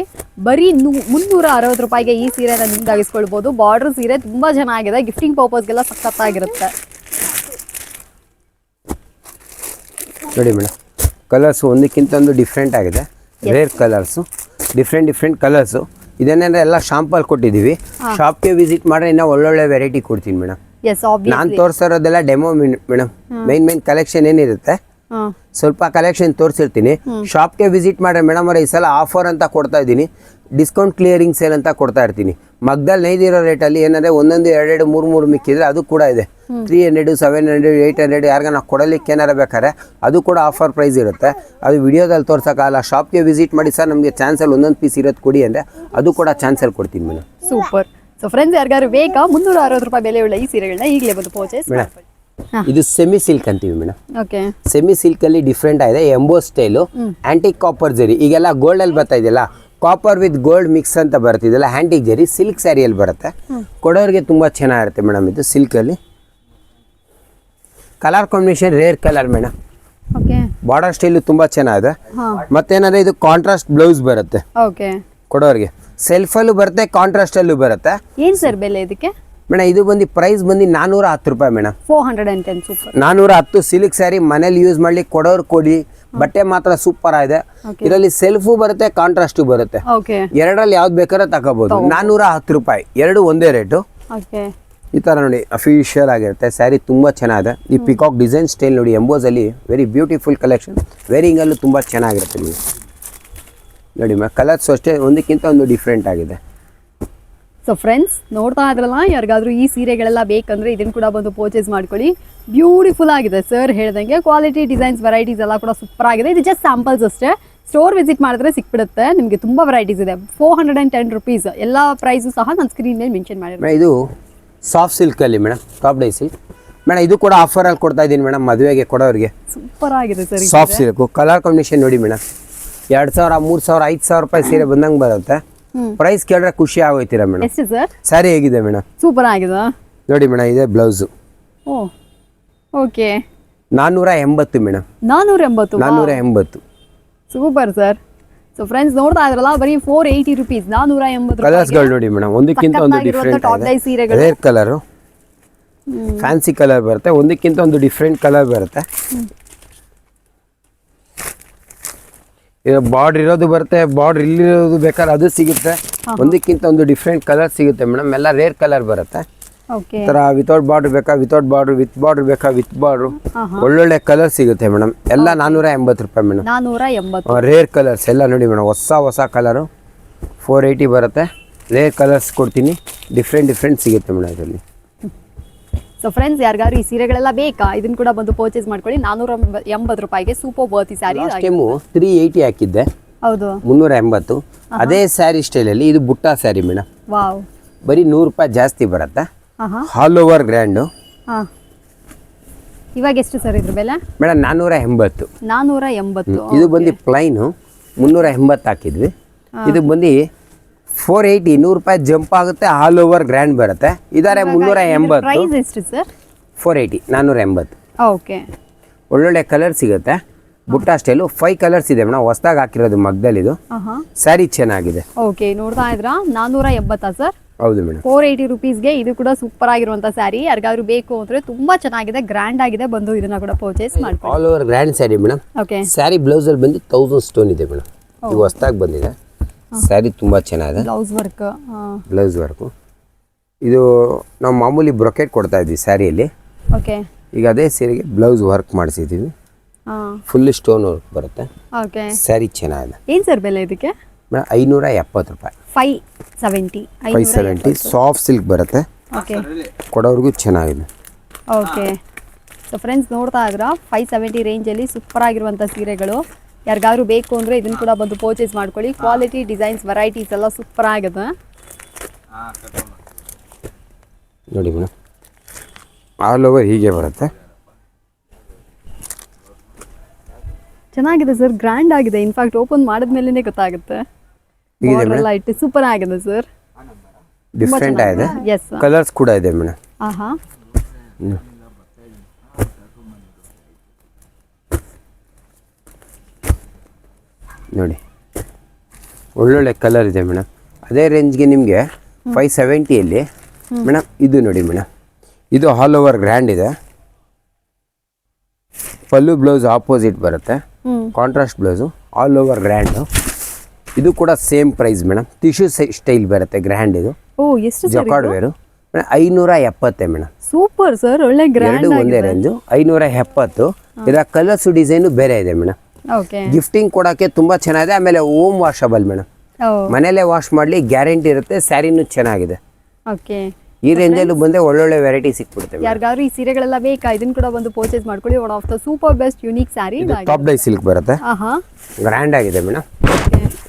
ಬರೀ ಮುನ್ನೂರ ಅರವತ್ತು ರೂಪಾಯಿಗೆ ಈ ಸೀರೆನ ನಿಮ್ದಾಗಿಸ್ಕೊಳ್ಬೋದು. ಬಾರ್ಡರ್ ಸೀರೆ ತುಂಬಾ ಚೆನ್ನಾಗಿದೆ. ಗಿಫ್ಟಿಂಗ್ ಪರ್ಪಸ್ಗೆಲ್ಲ ಸಖತ್ತಾಗಿರುತ್ತೆ. ನೋಡಿ ಮೇಡಮ್. ಕಲರ್ಸು ಒಂದಕ್ಕಿಂತ ಒಂದು ಡಿಫ್ರೆಂಟ್ ಆಗಿದೆ. Rare colours different different colours ಇದನ್ನೆಲ್ಲ ಎಲ್ಲ ಶಾಂಪಲ್ ಕೊಟ್ಟಿದ್ದೀವಿ. ಶಾಪ್ಗೆ ವಿಸಿಟ್ ಮಾಡಿದ್ರೆ ಇನ್ನೂ ಒಳ್ಳೊಳ್ಳೆ ವೆರೈಟಿ ಕೊಡ್ತೀನಿ ಮೇಡಮ್. ನಾನು ತೋರಿಸಿರೋದೆಲ್ಲ demo madam. Main main collection ಏನಿರುತ್ತೆ? ಸ್ವಲ್ಪ ಕಲೆಕ್ಷನ್ ತೋರಿಸಿರ್ತೀನಿ. ಶಾಪ್ಗೆ ವಿಸಿಟ್ ಮಾಡಿ ಮೇಡಮ್ ಅವರೇ ಈ ಸಲ ಆಫರ್ ಅಂತ ಕೊಡ್ತಾ ಇದ್ದೀನಿ. ಡಿಸ್ಕೌಂಟ್ ಕ್ಲಿಯರಿಂಗ್ ಸೇಲ್ ಅಂತ ಕೊಡ್ತಾ ಇರ್ತೀನಿ. ಮಗ್ದಲ್ಲಿ ನೈದಿರೋ ರೇಟಲ್ಲಿ ಏನಂದರೆ ಒಂದೊಂದು ಎರಡೆರಡು ಮೂರು ಮೂರು ಮಿಕ್ಕಿದ್ರೆ ಅದು ಕೂಡ ಇದೆ. Three hundred seven hundred eight hundred ಯಾರಿಗ ನಾವು ಕೊಡಲಿಕ್ಕೆ ಏನಾರ ಬೇಕಾದ್ರೆ ಅದು ಕೂಡ ಆಫರ್ ಪ್ರೈಸ್ ಇರುತ್ತೆ. ಅದು ವಿಡಿಯೋದಲ್ಲಿ ತೋರ್ಸೋಕ್ಕಾಗಲ್ಲ. ಶಾಪ್ಗೆ ವಿಸಿಟ್ ಮಾಡಿ ಸರ್ ನಮಗೆ ಚಾನ್ಸಲ್ಲಿ ಒಂದೊಂದು ಪೀಸ್ ಇರೋದು ಕೊಡಿ ಅಂದರೆ ಅದು ಕೂಡ ಚಾನ್ಸಲ್ಲಿ ಕೊಡ್ತೀನಿ ಮೇಡಮ್ ಸೂಪರ್ ಸೊ ಫ್ರೆಂಡ್ಸ್ ಯಾರಿಗಾರು ಬೇಕಾ? ಮುನ್ನೂರ ಅರವತ್ತು ರೂಪಾಯಿ ಬೆಲೆ ಉಳ್ಳ ಈ ಸೀರೆಗಳನ್ನ ಈಗಲೇ ಬಂದು ಪರ್ಚೇಸ್ ಮೇಡಮ್ ಇದು ಸೆಮಿ ಸಿಲ್ಕ್ ಅಂತೀವಿ ಮೇಡಮ್ ಓಕೆ. ಸೆಮಿ ಸಿಲ್ಕಲ್ಲಿ ಡಿಫ್ರೆಂಟ್ ಆಗಿದೆ ಎಂಬೋ ಸ್ಟೈಲು ಆಂಟಿಕ್ ಕಾಪರ್ ಜರಿ ಈಗೆಲ್ಲ ಗೋಲ್ಡಲ್ಲಿ ಬರ್ತಾ ಇದೆಯಲ್ಲ ಕಾಪರ್ ವಿತ್ ಗೋಲ್ಡ್ ಮಿಕ್ಸ್ ಅಂತ ಬರ್ತಿದೆಯಲ್ಲ ಆಂಟಿಕ್ ಜರಿ ಸಿಲ್ಕ್ ಸ್ಯಾರಿಯಲ್ಲಿ ಬರುತ್ತೆ. ಕೊಡೋರಿಗೆ ತುಂಬ ಚೆನ್ನಾಗಿರುತ್ತೆ ಮೇಡಮ್ ಇದು ಸಿಲ್ಕಲ್ಲಿ colour combination rare colour madam okay. Border style ತುಂಬ ಚೆನ್ನಾಗಿದೆ. ಮತ್ತೇನಾದ್ರೆ ಇದು ಕಾಂಟ್ರಾಸ್ಟ್ ಬ್ಲೌಸ್ ಬರುತ್ತೆ. ಓಕೆ. ಕೊಡೋರಿಗೆ. ಸೆಲ್ಫಲ್ಲೂ ಬರುತ್ತೆ ಕಾಂಟ್ರಾಸ್ಟಲ್ಲೂ ಬರುತ್ತೆ. ಏನು ಸರ್ ಬೆಲೆ ಇದಕ್ಕೆ? ಮೇಡಮ್ ಇದು ಬಂದು ಪ್ರೈಸ್ ಬಂದು ನಾನ್ನೂರ ಹತ್ತು ರೂಪಾಯಿ madam four hundred and ten super ನಾನೂರ ಹತ್ತು ಸಿಲ್ಕ್ ಸ್ಯಾರಿ ಮನೇಲಿ ಯೂಸ್ ಮಾಡ್ಲಿಕ್ಕೆ ಕೊಡೋರು ಕೊಡಿ ಬಟ್ಟೆ ಮಾತ್ರ ಸೂಪರ್ ಆಗಿದೆ. ಇದರಲ್ಲಿ ಸೆಲ್ಫು ಬರುತ್ತೆ ಕಾಂಟ್ರಾಸ್ಟು ಬರುತ್ತೆ. ಎರಡರಲ್ಲಿ ಯಾವ್ದು ಬೇಕಾದ್ರೆ ತಗೋಬಹುದು ನಾನ್ನೂರ ಹತ್ತು ರೂಪಾಯಿ ಎರಡು ಒಂದೇ ರೇಟು ಈ ಥರ ನೋಡಿ ಅಫಿಷಿಯಲ್ ಆಗಿರುತ್ತೆ. ಸ್ಯಾರಿ ತುಂಬ ಚೆನ್ನಾಗಿದೆ. ಈ ಪಿಕಾಕ್ ಡಿಸೈನ್ ಸ್ಟೈಲ್ ನೋಡಿ ಎಂಬೋಸಲ್ಲಿ ವೆರಿ ಬ್ಯೂಟಿಫುಲ್ ಕಲೆಕ್ಷನ್ ವೇರಿಂಗಲ್ಲೂ ತುಂಬ ಚೆನ್ನಾಗಿರುತ್ತೆ. ನೀವು ನೋಡಿ ಮ್ಯಾಮ್ ಕಲರ್ಸು ಅಷ್ಟೇ ಒಂದಕ್ಕಿಂತ ಒಂದು ಡಿಫ್ರೆಂಟ್ ಆಗಿದೆ. ಸೊ ಫ್ರೆಂಡ್ಸ್ ನೋಡ್ತಾ ಇದ್ರಲ್ಲ ಯಾರಿಗಾದ್ರೂ ಈ ಸೀರೆಗಳೆಲ್ಲ ಬೇಕಂದ್ರೆ ಇದನ್ನು ಕೂಡ ಬಂದು ಪರ್ಚೇಸ್ ಮಾಡ್ಕೊಳ್ಳಿ. ಬ್ಯೂಟಿಫುಲ್ ಆಗಿದೆ ಸರ್ ಹೇಳ್ದಂಗೆ. ಕ್ವಾಲಿಟಿ ಡಿಸೈನ್ಸ್ ವೆರೈಟೀಸ್ ಎಲ್ಲ ಕೂಡ ಸೂಪರ್ ಆಗಿದೆ. ಇದು ಜಸ್ಟ್ ಸ್ಯಾಂಪಲ್ಸ್ ಅಷ್ಟೇ. ಸ್ಟೋರ್ ವಿಸಿಟ್ ಮಾಡಿದ್ರೆ ಸಿಕ್ಬಿಡುತ್ತೆ. ನಿಮಗೆ ತುಂಬ ವೆರೈಟೀಸ್ ಇದೆ. Four hundred and ten rupees ಎಲ್ಲ ಪ್ರೈಸು ಸಹ ನಾನು ಸ್ಕ್ರೀನ್ ಮೇಲೆ ಮೆನ್ಷನ್ ಮಾಡಿದ್ದೆ ಇದು soft ಸಿಲ್ಕಲ್ಲಿ madam top dye silk madam ಇದು ಕೂಡ ಆಫರಲ್ಲಿ ಕೊಡ್ತಾ ಇದ್ದೀನಿ ಮೇಡಮ್ ಮದುವೆಗೆ ಕೊಡೋರಿಗೆ. ಸೂಪರ್ ಆಗಿದೆ sir soft silk colour combination ನೋಡಿ ಮೇಡಮ್. ಎರಡು ಸಾವಿರ ಮೂರು ಸಾವಿರ ಐದು ಸಾವಿರ ರೂಪಾಯಿ ಸೀರೆ ಬಂದಂಗೆ ಬರುತ್ತೆ. ಪ್ರೈಸ್ ಕೇಳಿದ್ರೆ ಖುಷಿ ಆಗೋಯ್ತೀರಾ ಮೇಡಮ್? ಎಷ್ಟು ಸರ್ ಸ್ಯಾರಿ ಹೇಗಿದೆ ಮೇಡಮ್? ಸೂಪರ್ ಆಗಿದೆ. ನೋಡಿ ಮೇಡಮ್ ಇದೆ ಬ್ಲೌಸ್. ಓ ಓಕೆ. ನಾನ್ನೂರ ಎಂಬತ್ತು ಮೇಡಮ್. ನಾನ್ನೂರ ಎಂಬತ್ತು ನಾನ್ನೂರ ಎಂಬತ್ತು. Super sir. ಸೊ ಫ್ರೆಂಡ್ಸ್ ನೋಡ್ತಾ ಇದ್ರಲ್ಲ ಬರೀ ಫೋರ್ ಏಯ್ಟಿ ರುಪೀಸ್ ನಾನ್ನೂರ ಎಂಬತ್ತು ಕಲರ್ಸ್ಗಳು ನೋಡಿ ಮೇಡಮ್ ಒಂದಕ್ಕಿಂತ ಒಂದು different. Rare colour fancy colour ಬರುತ್ತೆ ಒಂದಕ್ಕಿಂತ ಒಂದು ಡಿಫ್ರೆಂಟ್ ಕಲರ್ ಬರುತ್ತೆ ಇದು ಬಾರ್ಡ್ರ್ ಇರೋದು ಬರುತ್ತೆ ಬಾರ್ಡರ್ ಇಲ್ಲಿರೋದು ಬೇಕಾದ್ರೆ ಅದು ಸಿಗುತ್ತೆ. ಒಂದಕ್ಕಿಂತ ಒಂದು ಡಿಫ್ರೆಂಟ್ ಕಲರ್ ಸಿಗುತ್ತೆ ಮೇಡಮ್ ಎಲ್ಲ ರೇರ್ ಕಲರ್ ಬರುತ್ತೆ. ಒಂಥರ ವಿತೌಟ್ ಬಾರ್ಡರ್ ಬೇಕಾ ವಿತೌಟ್ ಬಾರ್ಡರ್ ವಿತ್ ಬಾರ್ಡರ್ ಬೇಕಾ ವಿತ್ ಬಾರ್ಡರ್ ಒಳ್ಳೊಳ್ಳೆ ಕಲರ್ ಸಿಗುತ್ತೆ ಮೇಡಮ್ ಎಲ್ಲ ನಾನೂರ ಎಂಬತ್ತು ರೂಪಾಯಿ ಮೇಡಮ್ ರೇರ್ ಕಲರ್ಸ್ ಎಲ್ಲ ನೋಡಿ ಮೇಡಮ್ ಹೊಸ ಹೊಸ ಕಲರು ಫೋರ್ ಏಯ್ಟಿ ಬರುತ್ತೆ. ರೇರ್ ಕಲರ್ಸ್ ಕೊಡ್ತೀನಿ. ಡಿಫ್ರೆಂಟ್ ಡಿಫ್ರೆಂಟ್ ಸಿಗುತ್ತೆ ಮೇಡಮ್ ಇದರಲ್ಲಿ ಸೊ ಫ್ರೆಂಡ್ಸ್ ಯಾರಿಗಾದ್ರು ಈ ಸೀರೆಗಳೆಲ್ಲ ಬೇಕಾ? ಇದನ್ನ ಕೂಡ ಬಂದು ಪರ್ಚೇಸ್ ಮಾಡ್ಕೊಳ್ಳಿ. ನಾನೂರ ಎಂಬತ್ತು ರೂಪಾಯಿಗೆ ಸೂಪರ್ ಬರ್ತಿ ಸ್ಯಾರಿ ಟೈಮು ತ್ರೀ ಏಯ್ಟಿ ಹಾಕಿದ್ದೆ. ಹೌದು. ಮುನ್ನೂರ ಎಂಬತ್ತು ಅದೇ ಸ್ಯಾರಿ ಸ್ಟೈಲಲ್ಲಿ ಇದು ಬುಟ್ಟ ಸ್ಯಾರಿ ಮೇಡಮ್ ವಾವ್ ಬರೀ ನೂರು ರೂಪಾಯಿ ಜಾಸ್ತಿ ಬರುತ್ತೆ? ಆಲ್ ಓವರ್ ಗ್ರ್ಯಾಂಡು ಹಾಂ. ಇವಾಗ ಎಷ್ಟು ಸರ್ ಇದ್ರ ಬೆಲೆ? ಮೇಡಮ್ ನಾನೂರ ಎಂಬತ್ತು ನಾನೂರ ಎಂಬತ್ತು ಇದು ಬಂದು ಪ್ಲೈನು ಮುನ್ನೂರ ಎಂಬತ್ತು ಹಾಕಿದ್ವಿ. ಇದು ಬಂದು ಫೋರ್ ಏಯ್ಟಿ ನೂರು ರೂಪಾಯಿ ಜಂಪ್ ಆಗುತ್ತೆ ಆಲ್ ಓವರ್ ಗ್ರ್ಯಾಂಡ್ ಬರುತ್ತೆ. ಇದಾರೆ ಮುನ್ನೂರ ಎಂಬತ್ತು. ಫೋರ್ ಏಯ್ಟಿ ನಾನ್ನೂರ ಎಂಬತ್ತು. ಓಕೆ ಒಳ್ಳೊಳ್ಳೆ ಕಲರ್ ಸಿಗುತ್ತೆ. ಬುಟ್ಟ ಸ್ಟೈಲು ಫೈವ್ ಕಲರ್ಸ್ ಇದೆ ಮೇಡಮ್ ಹೊಸದಾಗಿ ಹಾಕಿರೋದು ಮಗ್ದಲ್ಲಿ ಇದು ಸ್ಯಾರಿ ಚೆನ್ನಾಗಿದೆ. ಓಕೆ ನೋಡ್ತಾ ಇದ್ರಾ? ನಾನ್ನೂರ ಎಂಬತ್ತಾ ಸರ್ ಹೌದು ಮೇಡಮ್. ಫೋರ್ ಏಯ್ಟಿ ರುಪೀಸ್ಗೆ ಇದು ಕೂಡ ಸೂಪರ್ ಆಗಿರುವಂಥ ಸ್ಯಾರಿ ಯಾರಿಗಾದ್ರು ಬೇಕು ಅಂದರೆ ತುಂಬ ಚೆನ್ನಾಗಿದೆ ಗ್ರ್ಯಾಂಡ್ ಆಗಿದೆ ಬಂದು ಇದನ್ನ ಕೂಡ ಪರ್ಚೇಸ್ ಮಾಡಿ all over grand sari madam. Okay sari ಬ್ಲೌಸಲ್ಲಿ ಬಂದು ತೌಸಂಡ್ ಸ್ಟೋನ್ ಇದೆ ಮೇಡಮ್. ಇದು ಹೊಸ್ದಾಗಿ ಬಂದಿದೆ. ಸ್ಯಾರಿ ತುಂಬ ಚೆನ್ನಾಗಿದೆ. ಬ್ಲೌಸ್ ವರ್ಕ್ ಬ್ಲೌಸ್ ವರ್ಕು ಇದು ನಾವು ಮಾಮೂಲಿ ಬ್ರೊಕೆಟ್ ಕೊಡ್ತಾ ಇದ್ವಿ ಸ್ಯಾರಿಯಲ್ಲಿ. ಓಕೆ ಈಗ ಅದೇ ಸೀರೆಗೆ ಬ್ಲೌಸ್ ವರ್ಕ್ ಮಾಡಿಸಿದ್ದೀವಿ ಫುಲ್ ಸ್ಟೋನ್ ವರ್ಕ್ ಬರುತ್ತೆ. ಓಕೆ ಸ್ಯಾರಿ ಚೆನ್ನಾಗಿದೆ. ಏನು ಸರ್ ಬೆಲೆ ಇದಕ್ಕೆ? ಮೇಡಮ್ ಐನೂರ ಎಪ್ಪತ್ತು ರೂಪಾಯಿ five seventy five seventy soft silk ಬರುತ್ತೆ. ಓಕೆ ಕೊಡೋರ್ಗೂ ಚೆನ್ನಾಗಿದೆ. ಓಕೆ ಸೊ ಫ್ರೆಂಡ್ಸ್ ನೋಡ್ತಾ ಇದ್ರ ಫೈ ಸೆವೆಂಟಿ ರೇಂಜಲ್ಲಿ ಸೂಪರ್ ಆಗಿರುವಂಥ ಸೀರೆಗಳು. ಯಾರಿಗಾದ್ರು ಬೇಕು ಅಂದ್ರೆ ಇದನ್ನ ಕೂಡ ಬಂದು ಪರ್ಚೇಸ್ ಮಾಡ್ಕೊಳ್ಳಿ. ಕ್ವಾಲಿಟಿ ಡಿಸೈನ್ಸ್ ವೆರೈಟೀಸ್ ಎಲ್ಲ ಸೂಪರ್ ಆಗಿದೆ. ನೋಡಿ ಮೇಡಮ್. ಆಲ್ ಓವರ್ ಹೀಗೆ ಬರುತ್ತೆ. ಚೆನ್ನಾಗಿದೆ ಸರ್ ಗ್ರ್ಯಾಂಡ್ ಆಗಿದೆ. ಇನ್ಫ್ಯಾಕ್ಟ್ ಓಪನ್ ಮಾಡಿದ್ಮೇಲೆ ಗೊತ್ತಾಗುತ್ತೆ. ಎಲ್ಲ ಇಟ್ಟು ಸೂಪರ್ ಆಗಿದೆ ಸರ್ ಡಿಫ್ರೆಂಟ್ ಆಗಿದೆ. ಎಸ್ ಕಲರ್ಸ್ ಕೂಡ ಇದೆ ಮೇಡಮ್. ಆಹಾ. ನೋಡಿ. ಒಳ್ಳೊಳ್ಳೆ ಕಲರ್ ಇದೆ ಮೇಡಮ್ ಅದೇ ರೇಂಜ್ಗೆ ನಿಮಗೆ ಫೈವ್ ಸೆವೆಂಟಿಯಲ್ಲಿ ಮೇಡಮ್ ಇದು ನೋಡಿ ಮೇಡಮ್ ಇದು ಆಲ್ ಓವರ್ ಗ್ರ್ಯಾಂಡ್ ಇದೆ. ಪಲ್ಲು ಬ್ಲೌಸ್ ಆಪೋಸಿಟ್ ಬರುತ್ತೆ. Contrast blouse all over grand ಇದು ಕೂಡ same price madam tissue style ಬರುತ್ತೆ ಗ್ರ್ಯಾಂಡ್ ಇದು. ಜಕಾರ್ಡ್ ವೇರು ಐನೂರ ಎಪ್ಪತ್ತೆ ಮೇಡಮ್ ಸೂಪರ್ ಸರ್ ಒಳ್ಳೆ ಗ್ರ್ಯಾಂಡ್ ಒಂದೇ ರೇಂಜು ಐನೂರ ಎಪ್ಪತ್ತು. ಇದರ ಕಲರ್ಸು ಡಿಸೈನು ಬೇರೆ ಇದೆ ಮೇಡಮ್ ಗಿಫ್ಟಿಂಗ್ ಕೊಡೋಕ್ಕೆ ತುಂಬ ಚೆನ್ನಾಗಿದೆ. ಆಮೇಲೆ ಓಮ್ ವಾಷಬಲ್ ಮೇಡಮ್ ಮನೆಯಲ್ಲೇ ಮನೇಲೆ ವಾಶ್ ಮಾಡಲಿ ಗ್ಯಾರಂಟಿ ಇರುತ್ತೆ ಸ್ಯಾರಿನೂ ಚೆನ್ನಾಗಿದೆ. ಓಕೆ ಈ ರೇಂಜಲ್ಲೂ ಬಂದರೆ ಒಳ್ಳೊಳ್ಳೆ ವೆರೈಟಿ ಸಿಕ್ಬಿಡುತ್ತೆ. ಯಾರಿಗಾದ್ರು ಈ ಸೀರೆಗಳೆಲ್ಲ ಬೇಕಾ? ಇದನ್ನ ಕೂಡ ಬಂದು ಪರ್ಚೇಸ್ ಮಾಡ್ಕೊಳ್ಳಿ. One of the super best unique sari top dye silk ಬರುತ್ತೆ. ಗ್ರ್ಯಾಂಡ್ ಆಗಿದೆ ಮೇಡಮ್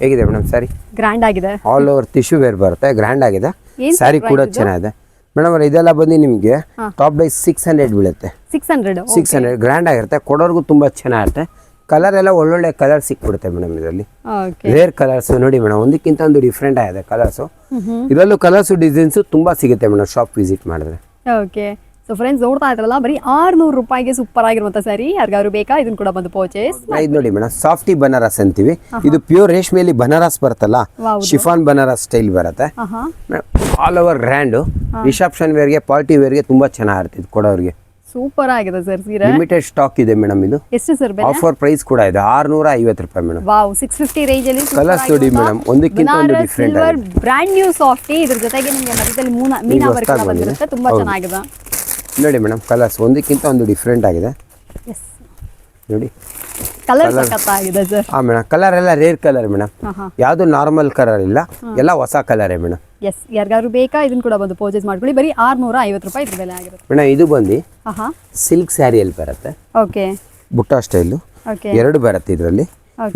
ಹೇಗಿದೆ ಮೇಡಮ್ ಸ್ಯಾರಿ ಗ್ರ್ಯಾಂಡ್ ಆಗಿದೆ. ಆಲ್ ಓವರ್ ಟಿಶ್ಯೂ ವೇರ್ ಬರುತ್ತೆ ಗ್ರ್ಯಾಂಡ್ ಆಗಿದೆ. ಸ್ಯಾರಿ ಕೂಡ ಚೆನ್ನಾಗಿದೆ. ಮೇಡಮ್ ಅವ್ರ ಇದೆಲ್ಲ ಬಂದು ನಿಮಗೆ ಟಾಪ್ ಡೈ ಸಿಕ್ಸ್ ಹಂಡ್ರೆಡ್ ಬೀಳುತ್ತೆ. Six hundred six hundred grand ಆಗಿರುತ್ತೆ. ಕೊಡೋರ್ಗೂ ತುಂಬ ಚೆನ್ನಾಗಿರುತ್ತೆ ಕಲರ್ ಎಲ್ಲ ಒಳ್ಳೊಳ್ಳೆ ಕಲರ್ ಸಿಕ್ಬಿಡುತ್ತೆ ಮೇಡಮ್ ಇದರಲ್ಲಿ. ರೇರ್ ಕಲರ್ಸ್ ನೋಡಿ ಮೇಡಮ್ ಒಂದಕ್ಕಿಂತ ಒಂದು ಡಿಫ್ರೆಂಟ್ ಆಗಿದೆ ಕಲರ್ಸು ಇದರಲ್ಲೂ ಕಲರ್ಸ್ ಡಿಸೈನ್ಸ್ ತುಂಬಾ ಸಿಗುತ್ತೆ ಮೇಡಮ್ ಶಾಪ್ ವಿಸಿಟ್ ಮಾಡಿದ್ರೆ. ಓಕೆ ಸೊ ಫ್ರೆಂಡ್ಸ್ ನೋಡ್ತಾ ಇದ್ರಲ್ಲ ಬರೀ ಆರ್ನೂರು ರೂಪಾಯಿಗೆ ಸೂಪರ್ ಆಗಿರುವಂತ ಸ್ಯಾರಿ ಯಾರಿಗಾದ್ರು ಬೇಕಾ ಇದನ್ನ ಕೂಡ ಬಂದು ಪರ್ಚೇಸ್ ಇದು ನೋಡಿ ಮೇಡಮ್ ಸಾಫ್ಟಿ ಬನಾರಸ್ ಅಂತೀವಿ. ಇದು ಪ್ಯೂರ್ ರೇಷ್ಮೆಯಲ್ಲಿ ಬನಾರಸ್ ಬರುತ್ತಲ್ಲ ಶಿಫಾನ್ ಬನಾರಸ್ ಸ್ಟೈಲ್ ಬರುತ್ತೆ. ಆಲ್ ಓವರ್ ಗ್ರ್ಯಾಂಡು ರಿಸೆಪ್ಷನ್ ವೇರ್ಗೆ ಪಾರ್ಟಿ ವೇರ್ಗೆ ತುಂಬಾ ಚೆನ್ನಾಗಿರುತ್ತೆ ಕೊಡೋರಿಗೆ. ಸೂಪರ್ ಆಗಿದೆ ಸರ್ ಸೀರೆ. ಲಿಮಿಟೆಡ್ ಸ್ಟಾಕ್ ಇದೆ ಮೇಡಮ್ ಇದು. ಎಷ್ಟು ಸರ್ ಆಫರ್ ಪ್ರೈಸ್ ಕೂಡ ಇದೆ. ಆರ್ನೂರ ಐವತ್ತು ರೂಪಾಯಿ madam wow six fifty range ಅಲ್ಲಿ ಕಲರ್ ನೋಡಿ ಮೇಡಮ್ ಒಂದಕ್ಕಿಂತ ಒಂದು ಡಿಫ್ರೆಂಟ್ ಸಿಲ್ವರ್ ಬ್ರ್ಯಾಂಡ್ ನ್ಯೂ ಸಾಫ್ಟಿ ಇದ್ರ ಜೊತೆಗೆ ನಿಮಗೆ ಮಧ್ಯದಲ್ಲಿ ಮೂನ ಮೀನಾ ವರ್ಕ್. ಬಂದಿರುತ್ತೆ. ತುಂಬಾ ಚೆನ್ನಾಗಿದೆ. ನೋಡಿ ಮೇಡಮ್ ಕಲರ್ಸ್ ಒಂದಕ್ಕಿಂತ ಒಂದು ಡಿಫ್ರೆಂಟ್ ಆಗಿದೆ. ಎಸ್ ನೋಡಿ. ಕಲರ್ ಸಖತ್ತಾಗಿದೆ ಸರ್ ಹಾಂ ಮೇಡಮ್ ಕಲರ್ ಎಲ್ಲ ರೇರ್ ಕಲರ್ ಮೇಡಮ್ ಯಾವುದು ನಾರ್ಮಲ್ ಕಲರ್ ಇಲ್ಲ ಎಲ್ಲ ಹೊಸ ಕಲರೇ ಮೇಡಮ್ ಎಸ್ ಯಾರಿಗಾದ್ರು ಬೇಕಾ ಇದನ್ನ ಕೂಡ ಬಂದು ಪರ್ಚೇಸ್ ಮಾಡ್ಕೊಳ್ಳಿ. ಬರೀ ಆರ್ನೂರ ಐವತ್ತು ರೂಪಾಯಿ ಇದ್ರ ಬೆಲೆ ಆಗಿರುತ್ತೆ. ಮೇಡಮ್ ಇದು ಬಂದು ಸಿಲ್ಕ್ ಸ್ಯಾರಿಯಲ್ಲಿ ಬರುತ್ತೆ. ಓಕೆ ಬುಟ್ಟಾ ಸ್ಟೈಲು ಎರಡು ಬರುತ್ತೆ ಇದರಲ್ಲಿ.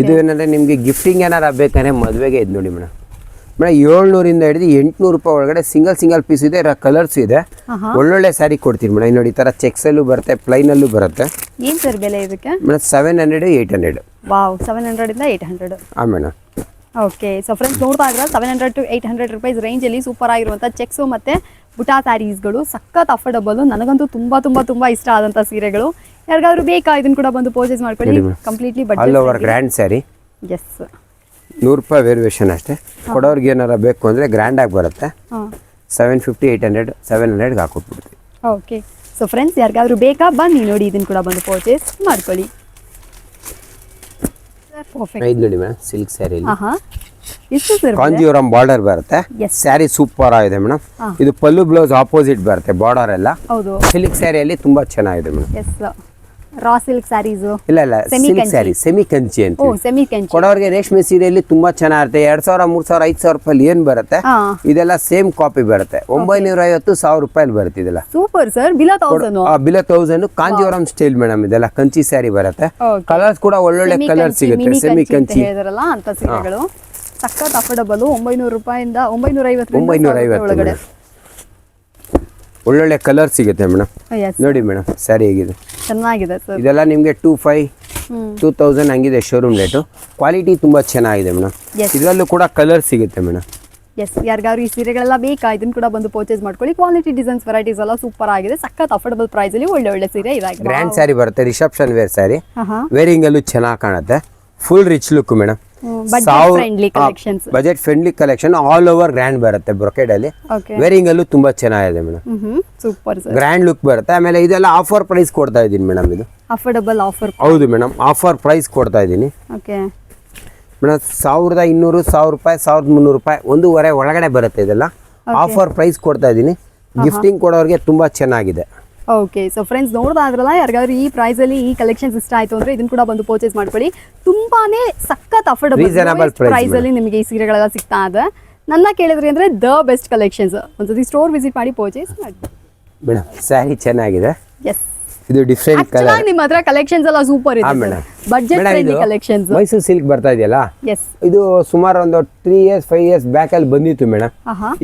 ಇದು ಏನಂದ್ರೆ ನಿಮಗೆ ಗಿಫ್ಟಿಂಗ್ ಏನಾರು ಬೇಕಂದ್ರೆ ಮದುವೆಗೆ ಇದು ನೋಡಿ ಮೇಡಮ್ ಮೇಡಮ್ ಏಳ್ನೂರಿಂದ ಹಿಡಿದು ಎಂಟುನೂರು ರೂಪಾಯಿ ಒಳಗಡೆ ಸಿಂಗಲ್ ಸಿಂಗಲ್ ಪೀಸ್ ಇದೆ ಕಲರ್ಸ್ ಇದೆ. ಒಳ್ಳೊಳ್ಳೆ ಸ್ಯಾರಿ ಕೊಡ್ತೀನಿ ಮೇಡಮ್. ನೋಡಿ ಈ ಚೆಕ್ಸ್ ಅಲ್ಲೂ ಬರುತ್ತೆ ಪ್ಲೈನ್ ಅಲ್ಲೂ ಬರುತ್ತೆ. ಏನ್ ಸರ್ ಬೆಲೆ ಇದಕ್ಕೆ? Madam seven hundred eight hundred wow seven ಹಂಡ್ರೆಡಿಂದ eight hundred ಹಾಂ ಮೇಡಮ್. ಓಕೆ ಸೊ ಫ್ರೆಂಡ್ಸ್ ನೋಡ್ತಾ ಇದ್ರೆ seven hundred to eight hundred rupees ರೇಂಜಲ್ಲಿ ಸೂಪರ್ ಆಗಿರುವಂತಹ ಚೆಕ್ಸು ಮತ್ತೆ ಬುಟಾ ಸ್ಯಾರೀಸ್ಗಳು ಸಖತ್ ಅಫರ್ಡಬಲ್ ನನಗಂತೂ ತುಂಬಾ ತುಂಬಾ ತುಂಬಾ ಇಷ್ಟ ಆದಂಥ ಸೀರೆಗಳು. ಯಾರಿಗಾದ್ರೂ ಬೇಕಾ ಇದನ್ನ ಕೂಡ ಬಂದು ಪರ್ಚೇಸ್ ಮಾಡ್ಕೊಳ್ಳಿ. Completely all over grand sari yes ನೂರು ರೂಪಾಯಿ ವೇರಿಯೇಷನ್ ಅಷ್ಟೇ. ಕೊಡೋರ್ಗೆ ಏನಾರ ಬೇಕು ಅಂದರೆ ಗ್ರ್ಯಾಂಡಾಗಿ ಬರುತ್ತೆ. Seven fifty eight hundred seven ಹಂಡ್ರೆಡ್ಗೆ ಹಾಕೊಟ್ಬಿಡ್ತೀವಿ. ಓಕೆ ಸೊ ಫ್ರೆಂಡ್ಸ್ ಯಾರಿಗಾದ್ರೂ ಬೇಕಾ ಬನ್ನಿ ನೋಡಿ ಇದನ್ನು ಕೂಡ ಬಂದು ಪರ್ಚೇಸ್ ಮಾಡ್ಕೊಳ್ಳಿ. ಇದು ನೋಡಿ madam silk sari Kanjivaram border ಬರುತ್ತೆ. ಸ್ಯಾರಿ ಸೂಪರ್ ಆಗಿದೆ ಮೇಡಮ್. ಇದು ಪಲ್ಲು ಬ್ಲೌಸ್ ಆಪೋಸಿಟ್ ಬರುತ್ತೆ ಬಾರ್ಡರ್ ಎಲ್ಲ. ಸಿಲ್ಕ್ ಸ್ಯಾರಿಯಲ್ಲಿ ತುಂಬಾ ಚೆನ್ನಾಗಿದೆ ಮೇಡಮ್. ರಾ ಸಿಲ್ಕ್ ಸ್ಯಾರೀಸು ಇಲ್ಲ ಇಲ್ಲ ಸಿಲ್ಕ್ ಸ್ಯಾರಿ ಸೆಮಿ ಕಂಚಿ ಅಂತ ಓ ಸೆಮಿ ಕಂಚಿ ಕೊಡೋರ್ಗೆ ರೇಷ್ಮೆ ಸೀರೆಯಲ್ಲಿ ತುಂಬಾ ಚೆನ್ನಾಗಿರುತ್ತೆ. ಎರಡ್ ಸಾವಿರ ಮೂರ್ ಸಾವಿರ ಐದ್ ಸಾವಿರ ರೂಪಾಯಿ ಏನ್ ಬರುತ್ತೆ. ಇದೆಲ್ಲ ಸೇಮ್ ಕಾಪಿ ಬರುತ್ತೆ. ಒಂಬೈನೂರ ಐವತ್ತು ಸಾವಿರ ರೂಪಾಯಿ ಬರುತ್ತೆ ಇದೆಲ್ಲ. Super sir below thousand below thousand Kanjivaram style madam ಇದೆಲ್ಲ ಕಂಚಿ ಸ್ಯಾರಿ ಬರುತ್ತೆ. ಕಲರ್ಸ್ ಕೂಡ ಒಳ್ಳೊಳ್ಳೆ ಕಲರ್ ಸಿಗುತ್ತೆ ಸೆಮಿ ಕಂಚಿ ಇದರಲ್ಲ ಅಂತ ಸೀರೆಗಳು. ಸಖತ್ ಅಫೋರ್ಡಬಲ್ ಒಂಬೈನೂರು ರೂಪಾಯಿಂದ ಒಂಬೈನೂರ ಐವತ್ತು ಒಂಬೈನೂರ ಐವತ್ತು ಒಳಗಡೆ. ಒಳ್ಳೊಳ್ಳೆ ಕಲರ್ ಸಿಗುತ್ತೆ ಮೇಡಮ್ ಎಸ್ ನೋಡಿ ಮೇಡಮ್ ಸ್ಯಾರಿ ಹೇಗಿದೆ. ಚೆನ್ನಾಗಿದೆ ಸರ್ ಇದೆಲ್ಲ ನಿಮಗೆ ಟೂ ಫೈವ್ ಟೂ ತೌಸಂಡ್ ಹಂಗಿದೆ ಶೋರೂಮ್ ರೇಟು ಕ್ವಾಲಿಟಿ ತುಂಬ ಚೆನ್ನಾಗಿದೆ ಮೇಡಮ್. ಇದರಲ್ಲೂ ಕೂಡ ಕಲರ್ ಸಿಗುತ್ತೆ ಮೇಡಮ್ ಎಸ್ ಯಾರಿಗಾದ್ರು ಈ ಸೀರೆಗಳೆಲ್ಲ ಬೇಕಾ ಇದನ್ನು ಕೂಡ ಬಂದು ಪರ್ಚೇಸ್ ಮಾಡ್ಕೊಳ್ಳಿ. ಕ್ವಾಲಿಟಿ ಡಿಸೈನ್ಸ್ ವೆರೈಟೀಸ್ ಎಲ್ಲ ಸೂಪರ್ ಆಗಿದೆ. ಸಖತ್ ಅಫೋರ್ಡಬಲ್ ಪ್ರೈಸ್ ಅಲ್ಲಿ ಒಳ್ಳೆ ಒಳ್ಳೆ ಸೀರೆ ಇದಾಗಿದೆ ಗ್ರ್ಯಾಂಡ್ ಸ್ಯಾರಿ ಬರುತ್ತೆ ರಿಸೆಪ್ಷನ್ ವೇರ್ ಸ್ಯಾರಿ ವೇರಿಂಗ್ ಅಲ್ಲೂ ಚೆನ್ನಾಗಿ ಕಾಣುತ್ತೆ. Full rich look madam. Budget friendly collection all over grand ಬರುತ್ತೆ ಬ್ರೊಕೆಡ್ ಅಲ್ಲಿ. ವೇರಿಂಗ್ ಅಲ್ಲೂ ತುಂಬಾ ಚೆನ್ನಾಗಿದೆ ಮೇಡಮ್ ಸೂಪರ್ ಗ್ರ್ಯಾಂಡ್ ಲುಕ್ ಬರುತ್ತೆ. ಆಮೇಲೆ ಇದೆಲ್ಲ ಆಫರ್ ಪ್ರೈಸ್ ಕೊಡ್ತಾ ಇದೀನಿ ಮೇಡಮ್ ಇದು. ಅಫೋರ್ಡಬಲ್ ಆಫರ್ ಹೌದು ಮೇಡಮ್ ಆಫರ್ ಪ್ರೈಸ್ ಕೊಡ್ತಾ ಇದೀನಿ ಓಕೆ ಮೇಡಮ್ ಸಾವಿರದ ಇನ್ನೂರು ಸಾವಿರ ರೂಪಾಯಿ ಸಾವಿರದ ಮುನ್ನೂರು ರೂಪಾಯಿ ಒಂದೂವರೆ ಒಳಗಡೆ ಬರುತ್ತೆ ಇದೆಲ್ಲ. ಆಫರ್ ಪ್ರೈಸ್ ಕೊಡ್ತಾ ಇದ್ದೀನಿ. ಗಿಫ್ಟಿಂಗ್ ಕೊಡೋರಿಗೆ ತುಂಬಾ ಚೆನ್ನಾಗಿದೆ. ಓಕೆ ಸೊ ಫ್ರೆಂಡ್ಸ್ ನೋಡೋದಾದ್ರಲ್ಲ ಯಾರಿಗಾದ್ರೂ ಈ ಪ್ರೈಸ್ ಅಲ್ಲಿ ಈ ಕಲೆಕ್ಷನ್ಸ್ ಇಷ್ಟ ಆಯ್ತು ಅಂದ್ರೆ ಇದನ್ನ ಕೂಡ ಬಂದು ಪರ್ಚೇಸ್ ಮಾಡ್ಕೊಳ್ಳಿ. ತುಂಬಾನೇ ಸಖತ್ ಅಫೋರ್ಡಬಲ್ ಪ್ರೈಸಲ್ಲಿ ಪ್ರೈಸ್ ಅಲ್ಲಿ ನಿಮಗೆ ಈ ಸೀರೆಗಳೆಲ್ಲ ಸಿಗ್ತಾ ಇದೆ. ನನ್ನ ಕೇಳಿದ್ರಿ ಅಂದ್ರೆ ದ ಬೆಸ್ಟ್ ಕಲೆಕ್ಷನ್ಸ್ ಒಂದ್ಸತಿ ಸ್ಟೋರ್ ವಿಸಿಟ್ ಮಾಡಿ ಪರ್ಚೇಸ್ ಮಾಡಿ. ಮೇಡಮ್ ಸ್ಯಾರಿ ಚೆನ್ನಾಗಿದೆ. ಎಸ್ ಇದು ಡಿಫ್ರೆಂಟ್ ಕಲರ್ ನಿಮ್ಮ ಹತ್ರ ಕಲೆಕ್ಷನ್ಸ್ ಎಲ್ಲ ಸೂಪರ್ ಇದೆ madam budget friendly collections Mysuru silk ಬರ್ತಾ ಇದೆಯಲ್ಲ? ಎಸ್ ಇದು ಸುಮಾರು ಒಂದು three years five years back ಅಲ್ಲಿ ಬಂದಿತ್ತು ಮೇಡಮ್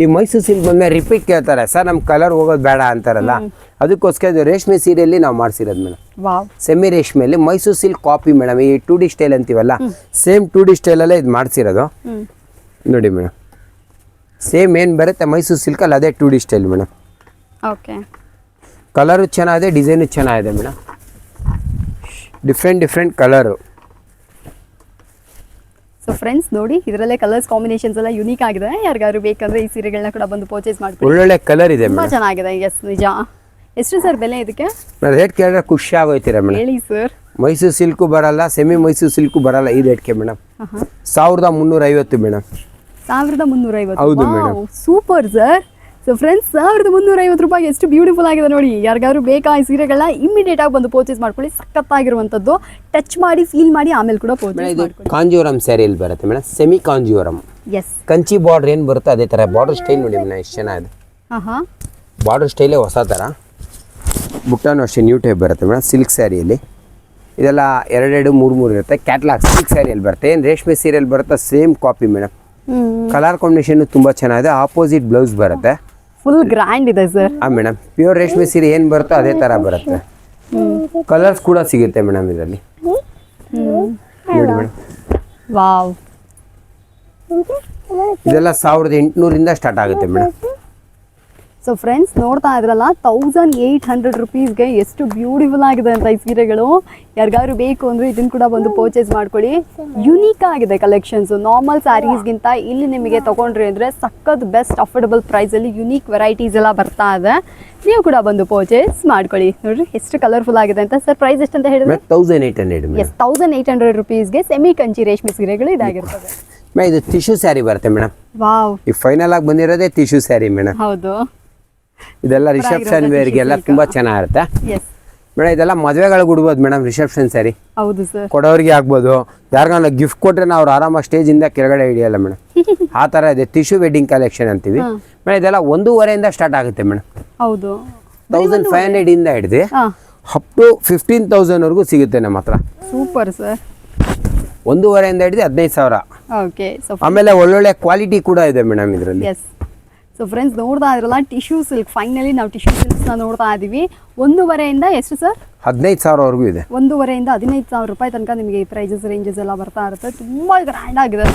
ಈ ಮೈಸೂರು ಸಿಲ್ಕ್ ಬಂದ್ಮೇಲೆ ರಿಪೀಟ್ ಕೇಳ್ತಾರೆ ಸರ್ ನಮ್ಮ ಕಲರ್ ಹೋಗೋದು ಬೇಡ ಅಂತಾರಲ್ಲ? ಅದಕ್ಕೋಸ್ಕರ ಇದು ರೇಷ್ಮೆ ಸೀರೆಯಲ್ಲಿ ನಾವು ಮಾಡಿಸಿರೋದು ಮೇಡಮ್ ಸೆಮಿ ರೇಷ್ಮೆಯಲ್ಲಿ ಮೈಸೂರು ಸಿಲ್ಕ್ ಕಾಪಿ ಮೇಡಮ್ ಈ ಟೂ ಡಿ ಸ್ಟೈಲ್ ಅಂತೀವಲ್ಲ? ಸೇಮ್ ಟೂ ಡಿ ಸ್ಟೈಲಲ್ಲೇ ಇದು ಮಾಡಿಸಿರೋದು. ನೋಡಿ ಮೇಡಮ್ ಸೇಮ್ ಏನು ಬರುತ್ತೆ ಮೈಸೂರು ಸಿಲ್ಕಲ್ಲಿ ಅದೇ two D style madam okay colour ಚೆನ್ನಾಗಿದೆ ಡಿಸೈನು ಚೆನ್ನಾಗಿದೆ madam. Different different colour so friends ನೋಡಿ ಇದರಲ್ಲೇ ಕಲರ್ಸ್ ಕಾಂಬಿನೇಷನ್ಸ್ ಎಲ್ಲ ಯುನೀಕ್ ಆಗಿದೆ. ಯಾರಿಗಾದ್ರು ಬೇಕಂದ್ರೆ ಈ ಸೀರೆಗಳನ್ನ ಕೂಡ ಬಂದು ಪರ್ಚೇಸ್ ಮಾಡ್ಕೊಳ್ಳಿ ಒಳ್ಳೊಳ್ಳೆ ಕಲರ್ ಇದೆ ತುಂಬಾ ಚೆನ್ನಾಗಿದೆ ಎಸ್ ನಿಜ. ಎಷ್ಟು ಸರ್ ಬೆಲೆ ಇದಕ್ಕೆ? ರೇಟ್ ಕೇಳಿದ್ರೆ ಖುಷಿ ಆಗೋಯ್ತೀರ ಮೇಡಮ್? ಹೇಳಿ ಸರ್. ಮೈಸೂರು ಸಿಲ್ಕು ಬರಲ್ಲ ಸೆಮಿ ಮೈಸೂರು ಸಿಲ್ಕು ಬರಲ್ಲ ಈ ರೇಟ್ಗೆ ಮೇಡಮ್. ಸಾವಿರದ ಮುನ್ನೂರ ಐವತ್ತು ಮೇಡಮ್. ಸಾವಿರದ ಮುನ್ನೂರ ಹೌದು, madam. Super sir so friends ಸಾವಿರದ ಮುನ್ನೂರ ಐವತ್ತು ರೂಪಾಯಿ ಎಷ್ಟು ಬ್ಯೂಟಿಫುಲ್ ಆಗಿದೆ ನೋಡಿ. ಯಾರಿಗಾದ್ರು ಬೇಕಾ ಈ ಸೀರೆಗಳನ್ನ ಇಮಿಡಿಯೇಟ್ ಆಗಿ ಬಂದು ಪರ್ಚೇಸ್ ಮಾಡ್ಕೊಳ್ಳಿ. ಸಖತ್ತಾಗಿರುವಂಥದ್ದು. ಟಚ್ ಮಾಡಿ ಫೀಲ್ ಮಾಡಿ ಆಮೇಲೆ ಕೂಡ ಪರ್ಚೇಸ್ ಕಾಂಜೀವರಂ ಸ್ಯಾರಿಯಲ್ಲಿ ಬರುತ್ತೆ madam. Semi Kanjeevaram. Yes Kanchi border ಏನು ಬರುತ್ತೆ ಅದೇ ಥರ ಬಾರ್ಡರ್ ಸ್ಟೈಲ್ ನೋಡಿ ಮೇಡಮ್ ಎಷ್ಟು ಚೆನ್ನಾಗಿದೆ. ಹಾಂ ಹಾಂ ಬಾರ್ಡರ್ ಸ್ಟೈಲೇ ಹೊಸ ಥರ ಬುಟ್ಟಾನು ಅಷ್ಟೇ ನ್ಯೂ ಟೈಪ್ ಬರುತ್ತೆ ಮೇಡಮ್ ಸಿಲ್ಕ್ ಸ್ಯಾರಿಯಲ್ಲಿ ಇದೆಲ್ಲ ಎರಡೆರಡು ಮೂರು ಮೂರು ಇರುತ್ತೆ. ಕ್ಯಾಟ್ಲಾಗ್ ಸಿಲ್ಕ್ ಸ್ಯಾರಿಯಲ್ಲಿ ಬರುತ್ತೆ. ಏನು ರೇಷ್ಮೆ ಸೀರಿಯಲ್ ಬರುತ್ತೆ same copy madam. Colour combination ತುಂಬ ಚೆನ್ನಾಗಿದೆ. ಆಪೋಸಿಟ್ ಬ್ಲೌಸ್ ಬರುತ್ತೆ. ಫುಲ್ ಗ್ರ್ಯಾಂಡ್ ಇದೆ ಸರ್ ಹಾಂ ಮೇಡಮ್ ಪ್ಯೂರ್ ರೇಷ್ಮೆ ಸೀರೆ ಏನು ಬರುತ್ತೋ ಅದೇ ಥರ ಬರುತ್ತೆ. ಕಲರ್ಸ್ ಕೂಡ ಸಿಗುತ್ತೆ ಮೇಡಮ್ ಇದರಲ್ಲಿ. ನೋಡಿ ಮೇಡಮ್ ವಾವ್ ಇದೆಲ್ಲ ಸಾವಿರದ ಎಂಟುನೂರಿಂದ ಸ್ಟಾರ್ಟ್ ಆಗುತ್ತೆ ಮೇಡಮ್ ಸೊ ಫ್ರೆಂಡ್ಸ್ ನೋಡ್ತಾ ಇದ್ರಲ್ಲ ತೌಸಂಡ್ ಏಯ್ಟ್ ಹಂಡ್ರೆಡ್ ರುಪೀಸ್ಗೆ ಎಷ್ಟು ಬ್ಯೂಟಿಫುಲ್ ಆಗಿದೆ ಅಂತ ಈ ಸೀರೆಗಳು. ಯಾರಿಗಾದ್ರು ಬೇಕು ಅಂದ್ರೆ ಇದನ್ನು ಕೂಡ ಬಂದು ಪರ್ಚೇಸ್ ಮಾಡ್ಕೊಳ್ಳಿ. ಯುನೀಕ್ ಆಗಿದೆ ಕಲೆಕ್ಷನ್ಸ್ ನಾರ್ಮಲ್ ಸ್ಯಾರೀಸ್ಗಿಂತ ಇಲ್ಲಿ ನಿಮಗೆ ತಗೊಂಡ್ರಿ ಅಂದರೆ ಸಖತ್ ಬೆಸ್ಟ್ ಅಫೋರ್ಡಬಲ್ ಪ್ರೈಸಲ್ಲಿ ಯುನೀಕ್ ವೆರೈಟೀಸ್ ಎಲ್ಲ ಬರ್ತಾ ಇದೆ. ನೀವು ಕೂಡ ಬಂದು ಪರ್ಚೇಸ್ ಮಾಡ್ಕೊಳ್ಳಿ. ನೋಡ್ರಿ ಎಷ್ಟು ಕಲರ್ಫುಲ್ ಆಗಿದೆ ಅಂತ. ಸರ್ ಪ್ರೈಸ್ ಎಷ್ಟು ಅಂತ ಹೇಳಿದ್ರೆ? Thousand eight hundred yes thousand eight hundred ರುಪೀಸ್ಗೆ semi Kanchi ರೇಷ್ಮೆ ಸೀರೆಗಳು ಇದಾಗಿರ್ತದೆ ಇದು ಟಿಶ್ಯೂ ಸ್ಯಾರಿ ಬರುತ್ತೆ ಮೇಡಮ್ ವಾವ್ ಈ ಫೈನಲ್ ಆಗಿ ಬಂದಿರೋದೇ ಟಿಶ್ಯೂ ಸ್ಯಾರಿ ಮೇಡಮ್ ಹೌದು. ಇದೆಲ್ಲ ರಿಸೆಪ್ಷನ್ ವೇರ್ಗೆಲ್ಲ ತುಂಬಾ ಚೆನ್ನಾಗಿರುತ್ತೆ. ಮೇಡಮ್ ಇದೆಲ್ಲ ಮದುವೆಗಳಿಗೆ ಉಡ್ಬೋದು ಮೇಡಮ್ ರಿಸೆಪ್ಷನ್ ಸರಿ. ಹೌದು ಸರ್ ಕೊಡೋರಿಗೆ ಆಗ್ಬೋದು. ಯಾರಿಗಾನ ಗಿಫ್ಟ್ ಕೊಟ್ರೆ ನಾವು ಅವ್ರು ಆರಾಮಾಗಿ ಸ್ಟೇಜಿಂದ ಕೆಳಗಡೆ ಹಿಡಿಯಲ್ಲ ಮೇಡಮ್. ಆ ಥರ ಇದೆ. ಟಿಶ್ಯೂ ವೆಡ್ಡಿಂಗ್ ಕಲೆಕ್ಷನ್ ಅಂತೀವಿ. ಮೇಡಮ್ ಇದೆಲ್ಲ ಒಂದೂವರೆಯಿಂದ ಸ್ಟಾರ್ಟ್ ಆಗುತ್ತೆ ಮೇಡಮ್. ಹೌದು. ತೌಸಂಡ್ ಫೈವ್ ಹಂಡ್ರೆಡಿಂದ ಹಿಡಿದು ಹಾ. ಅಪ್ ಟು ಫಿಫ್ಟೀನ್ ತೌಸಂಡ್ವರೆಗೂ ಸಿಗುತ್ತೆ ನಮ್ಮ ಹತ್ರ. ಸೂಪರ್ ಸರ್ ಒಂದೂವರೆಯಿಂದ ಹಿಡಿದು ಹದಿನೈದು ಸಾವಿರ. ಓಕೆ ಆಮೇಲೆ ಒಳ್ಳೊಳ್ಳೆ ಕ್ವಾಲಿಟಿ ಕೂಡ ಇದೆ ಮೇಡಮ್ ಇದರಲ್ಲಿ. ಸೊ ಫ್ರೆಂಡ್ಸ್ ನೋಡ್ತಾ ಇದ್ರಲ್ಲ ಟಿಶ್ಯೂ ಸಿಲ್ಕ್ ಫೈನಲಿ ನಾವು ಟಿಶ್ಯೂ ಸಿಲ್ಕ್ಸ್ನ ನೋಡ್ತಾ ಇದ್ದೀವಿ ಒಂದೂವರೆಯಿಂದ ಎಷ್ಟು ಸರ್ ಹದಿನೈದು ಸಾವಿರವರೆಗೂ ಇದೆ. ಒಂದೂವರೆಯಿಂದ ಹದಿನೈದು ಸಾವಿರ ರೂಪಾಯಿ ತನಕ ನಿಮಗೆ ಈ ಪ್ರೈಸಸ್ ರೇಂಜಸ್ ಎಲ್ಲ ಬರ್ತಾ ಇರುತ್ತೆ. ತುಂಬ ಗ್ರ್ಯಾಂಡ್ ಆಗಿದೆ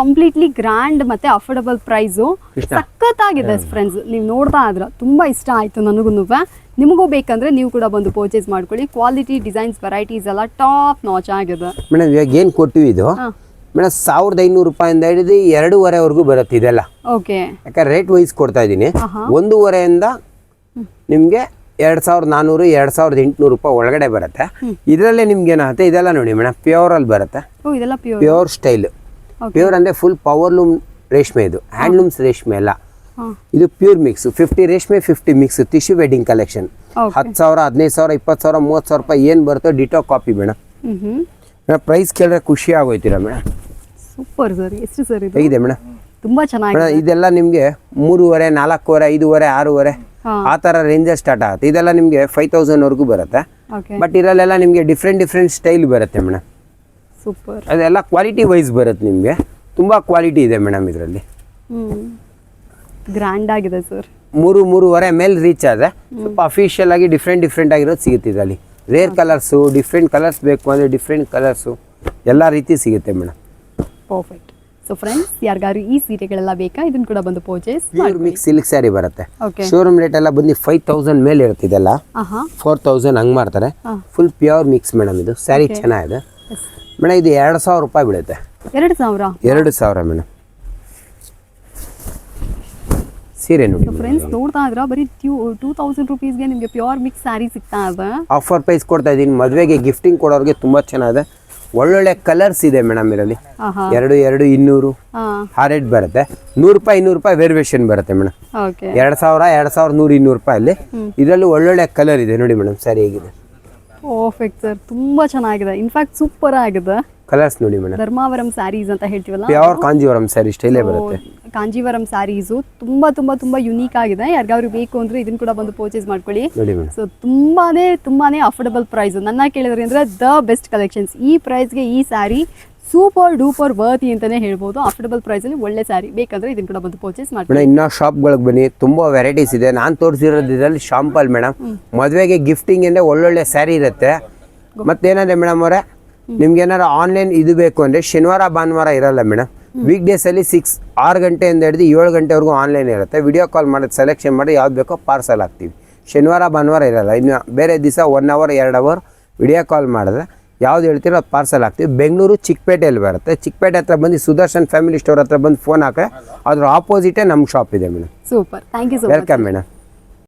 ಕಂಪ್ಲೀಟ್ಲಿ ಗ್ರ್ಯಾಂಡ್ ಮತ್ತೆ ಅಫೋರ್ಡಬಲ್ ಪ್ರೈಸು? ಸಖತ್ತಾಗಿದೆ ಫ್ರೆಂಡ್ಸ್ ನೀವು ನೋಡ್ತಾ ಇದ್ರ ತುಂಬ ಇಷ್ಟ ಆಯಿತು ನನಗೂ ನಿಮಗೂ ಬೇಕಂದ್ರೆ ನೀವು ಕೂಡ ಬಂದು ಪರ್ಚೇಸ್ ಮಾಡ್ಕೊಳ್ಳಿ. ಕ್ವಾಲಿಟಿ ಡಿಸೈನ್ಸ್ ವೆರೈಟೀಸ್ ಎಲ್ಲ ಟಾಪ್ ನಾಚ್ ಆಗಿದೆ. ಮೇಡಮ್ ಇವಾಗ ಏನು ಕೊಟ್ಟಿವಿ ಇದು? ಮೇಡಮ್ ಸಾವಿರದ ಐನೂರು ರೂಪಾಯಿಂದ ಹಿಡಿದು ಎರಡೂವರೆವರೆಗೂ ಬರುತ್ತೆ ಇದೆಲ್ಲ. ಓಕೆ. ಯಾಕಂದ್ರೆ ರೇಟ್ ವೈಸ್ ಕೊಡ್ತಾ ಇದ್ದೀನಿ. ಒಂದೂವರೆಯಿಂದ ನಿಮಗೆ ಎರಡು ಸಾವಿರದ ನಾನ್ನೂರು ಎರಡು ಸಾವಿರದ ಎಂಟುನೂರು ರೂಪಾಯಿ ಒಳಗಡೆ ಬರುತ್ತೆ. ಇದರಲ್ಲೇ ನಿಮ್ಗೆ ಏನಾಗುತ್ತೆ ಇದೆಲ್ಲ ನೋಡಿ ಮೇಡಮ್ ಪ್ಯೂರಲ್ಲಿ ಬರುತ್ತೆ. Pure style. ಪ್ಯೂರ್ ಅಂದರೆ ಫುಲ್ ಪವರ್ ಲೂಮ್ ರೇಷ್ಮೆ ಇದು. ಹ್ಯಾಂಡ್ಲೂಮ್ಸ್ ರೇಷ್ಮೆ ಎಲ್ಲ. ಇದು ಪ್ಯೂರ್ ಮಿಕ್ಸ್ ಫಿಫ್ಟಿ ರೇಷ್ಮೆ fifty mix tissue wedding collection. ಹತ್ತು ಸಾವಿರ ಹದಿನೈದು ಸಾವಿರ ಇಪ್ಪತ್ತು ಸಾವಿರ ಮೂವತ್ತು ಸಾವಿರ ರೂಪಾಯಿ ಏನು ಬರುತ್ತೋ ditto copy madam madam price ಕೇಳಿದ್ರೆ ಖುಷಿ ಆಗೋಯ್ತೀರಾ ಮೇಡಮ್ ಸೂಪರ್ ಸರ್ ಎಷ್ಟು ಸರ್ ಇದೆ? ಹೇಗಿದೆ ಮೇಡಮ್? ತುಂಬಾ ಚೆನ್ನಾಗಿದೆ. ಮೇಡಮ್ ಇದೆಲ್ಲ ನಿಮಗೆ ಮೂರುವರೆ ನಾಲ್ಕೂವರೆ ಐದೂವರೆ ಆರೂವರೆ ಆ ಥರ ರೇಂಜಲ್ಲಿ ಸ್ಟಾರ್ಟ್ ಆಗುತ್ತೆ. ಇದೆಲ್ಲ ನಿಮಗೆ ಫೈವ್ ತೌಸಂಡ್ವರೆಗೂ ಬರುತ್ತೆ. ಬಟ್ ಇದರಲ್ಲೆಲ್ಲ ನಿಮಗೆ ಡಿಫ್ರೆಂಟ್ ಡಿಫ್ರೆಂಟ್ ಸ್ಟೈಲ್ ಬರುತ್ತೆ ಮೇಡಮ್. ಸೂಪರ್. ಅದೆಲ್ಲ ಕ್ವಾಲಿಟಿ ವೈಸ್ ಬರುತ್ತೆ ನಿಮಗೆ. ತುಂಬ ಕ್ವಾಲಿಟಿ ಇದೆ ಮೇಡಮ್ ಇದರಲ್ಲಿ. ಗ್ರ್ಯಾಂಡ್ ಆಗಿದೆ ಸರ್. ಮೂರು ಮೂರುವರೆ ಮೇಲೆ ರೀಚ್ ಆದರೆ ಸ್ವಲ್ಪ ಅಫಿಷಿಯಲ್ ಆಗಿ ಡಿಫ್ರೆಂಟ್ ಡಿಫ್ರೆಂಟ್ ಆಗಿರೋದು ಸಿಗುತ್ತೆ ಇದರಲ್ಲಿ. ರೇರ್ ಕಲರ್ಸು ಡಿಫ್ರೆಂಟ್ ಕಲರ್ಸ್ ಬೇಕು ಅಂದರೆ ಡಿಫ್ರೆಂಟ್ ಕಲರ್ಸು ಎಲ್ಲ ರೀತಿ ಸಿಗುತ್ತೆ ಮೇಡಮ್. ಪರ್ಫೆಕ್ಟ್ ಸೊ ಫ್ರೆಂಡ್ಸ್ ಯಾರಿಗಾರು ಈ ಸೀರೆಗಳೆಲ್ಲ ಬೇಕಾ? ಇದನ್ನ ಕೂಡ ಬಂದು purchase pure mix silk sari ಬರುತ್ತೆ. ಓಕೆ ಶೋರೂಮ್ ರೇಟ್ ಎಲ್ಲ ಬಂದು ಫೈವ್ ತೌಸಂಡ್ ಮೇಲೆ ಇರುತ್ತೆ ಇದೆಲ್ಲ. ಫೋರ್ ತೌಸಂಡ್ ಹಂಗೆ ಮಾಡ್ತಾರೆ. ಫುಲ್ ಪ್ಯೂರ್ ಮಿಕ್ಸ್ ಮೇಡಮ್ ಇದು. ಸ್ಯಾರಿ ಚೆನ್ನಾಗಿದೆ. ಮೇಡಮ್ ಇದು ಎರಡು ಸಾವಿರ ರೂಪಾಯಿ ಬೀಳುತ್ತೆ. ಎರಡು ಸಾವಿರ? ಎರಡು ಸಾವಿರ ಮೇಡಮ್ ಸೀರೆ ನೋಡಿ. ಫ್ರೆಂಡ್ಸ್ ನೋಡ್ತಾ ಇದ್ರ ಬರೀ ಟೂ ತೌಸಂಡ್ ರುಪೀಸ್ಗೆ ನಿಮಗೆ ಪ್ಯೂರ್ ಮಿಕ್ಸ್ ಸ್ಯಾರಿ ಸಿಗ್ತಾ ಇದೆ. ಆಫರ್ ಪ್ರೈಸ್ ಕೊಡ್ತಾ ಇದ್ದೀನಿ ಮದುವೆಗೆ ಗಿಫ್ಟಿಂಗ್ ಕೊಡೋರಿಗೆ ತುಂಬ ಚೆನ್ನಾಗಿದೆ. ಒಳ್ಳೊಳ್ಳೆ ಕಲರ್ಸ್ ಇದೆ ಮೇಡಮ್ ಇದರಲ್ಲಿ. ಎರಡು ಎರಡು ಇನ್ನೂರು. ಹಾರೆಡ್ ಆ ರೇಟ್ ಬರುತ್ತೆ. ನೂರು ರೂಪಾಯಿ ಇನ್ನೂರು ರೂಪಾಯಿ ವೇರಿಯೇಷನ್ ಬರುತ್ತೆ ಮೇಡಮ್ ಎರಡ್ ಎರಡು ಸಾವಿರ ಎರಡ್ ಸಾವಿರ ನೂರು ಇನ್ನೂರು ರೂಪಾಯಿ ಅಲ್ಲಿ. ಇದರಲ್ಲಿ ಒಳ್ಳೊಳ್ಳೆ ಕಲರ್ ಇದೆ ನೋಡಿ ಮೇಡಮ್ ಸರಿ ಹೇಗಿದೆ. ಪರ್ಫೆಕ್ಟ್ ಸರ್ ತುಂಬಾ ಚೆನ್ನಾಗಿದೆ. ಇನ್ಫ್ಯಾಕ್ಟ್ ಸೂಪರ್ ಆಗಿದೆ. ಕಲರ್ಸ್ ನೋಡಿ ಮೇಡಮ್. ಧರ್ಮಾವರಂ ಸ್ಯಾರೀಸ್ ಅಂತ ಹೇಳ್ತೀವಲ್ಲ? ಪ್ಯೂರ್ ಕಾಂಜಿವರಂ ಸ್ಯಾರಿ ಸ್ಟೈಲೇ ಬರುತ್ತೆ. ಕಾಂಜೀವರಂ ಸ್ಯಾರೀಸು ತುಂಬಾ ತುಂಬಾ ತುಂಬಾ ಯುನೀಕ್ ಆಗಿದೆ. ಯಾರಿಗಾದ್ರು ಬೇಕು ಅಂದ್ರೆ ಇದನ್ನ ಕೂಡ ಬಂದು ಪರ್ಚೇಸ್ ಮಾಡ್ಕೊಳ್ಳಿ. ಸೊ ತುಂಬಾನೇ ತುಂಬಾನೇ ಅಫೋರ್ಡಬಲ್ ಪ್ರೈಸ್ ನನ್ನ ಕೇಳಿದ್ರೆ ಅಂದ್ರೆ ದ ಬೆಸ್ಟ್ ಕಲೆಕ್ಷನ್ಸ್ ಈ ಪ್ರೈಸ್ಗೆ ಈ ಸ್ಯಾರಿ ಸೂಪರ್ ಡೂಪರ್ ವರ್ತಿ ಅಂತಾನೆ ಹೇಳ್ಬೋದು. ಅಫೋರ್ಡಬಲ್ ಪ್ರೈಸ್ ಅಲ್ಲಿ ಒಳ್ಳೆ ಸ್ಯಾರಿ ಬೇಕಂದ್ರೆ ಇದನ್ನ ಕೂಡ ಬಂದು ಪರ್ಚೇಸ್ ಮಾಡ್ಕೊಳ್ಳಿ. ಇನ್ನ ಶಾಪ್ ಶಾಪ್ಗಳಿಗೆ ಬನ್ನಿ. ತುಂಬಾ ವೆರೈಟೀಸ್ ಇದೆ. ನಾನು ತೋರಿಸಿರೋದು ಇದರಲ್ಲಿ ಶಾಂಪಲ್ ಮೇಡಮ್. ಮದುವೆಗೆ ಗಿಫ್ಟಿಂಗ್ ಅಂದ್ರೆ ಒಳ್ಳೊಳ್ಳೆ ಸ್ಯಾರಿ ಇರುತ್ತೆ. ಮತ್ತೇನಂದ್ರೆ ಮೇಡಮ್ ಅವರೇ? ನಿಮ್ಗೆ ಏನಾರು ಆನ್ಲೈನ್ ಇದು ಬೇಕು ಅಂದರೆ ಶನಿವಾರ ಭಾನುವಾರ ಇರಲ್ಲ ಮೇಡಮ್ ವೀಕ್ ಡೇಸಲ್ಲಿ ಸಿಕ್ಸ್ ಆರು ಗಂಟೆಯಿಂದ ಹಿಡಿದು ಏಳು ಗಂಟೆವರೆಗೂ ಆನ್ಲೈನ್ ಇರುತ್ತೆ. ವಿಡಿಯೋ ಕಾಲ್ ಮಾಡೋದು ಸೆಲೆಕ್ಷನ್ ಮಾಡಿ ಯಾವ್ದು ಬೇಕೋ ಪಾರ್ಸಲ್ ಹಾಕ್ತೀವಿ. ಶನಿವಾರ ಭಾನುವಾರ ಇರಲ್ಲ. ಇನ್ನು ಬೇರೆ ದಿವಸ ಒನ್ ಅವರ್ ಎರಡು ಅವರ್ ವಿಡಿಯೋ ಕಾಲ್ ಮಾಡಿದ್ರೆ ಯಾವ್ದು ಹೇಳ್ತೀರೋ ಅದು ಪಾರ್ಸಲ್ ಹಾಕ್ತೀವಿ. ಬೆಂಗಳೂರು ಚಿಕ್ಕಪೇಟೆಯಲ್ಲಿ ಬರುತ್ತೆ. ಚಿಕ್ಕಪೇಟೆ ಹತ್ರ ಬಂದು ಸುದರ್ಶನ್ ಫ್ಯಾಮಿಲಿ ಸ್ಟೋರ್ ಹತ್ರ ಬಂದು ಫೋನ್ ಹಾಕಿದ್ರೆ ಅದ್ರ ಆಪೋಸಿಟೇ ನಮ್ಮ ಶಾಪ್ ಇದೆ madam super thank you welcome madam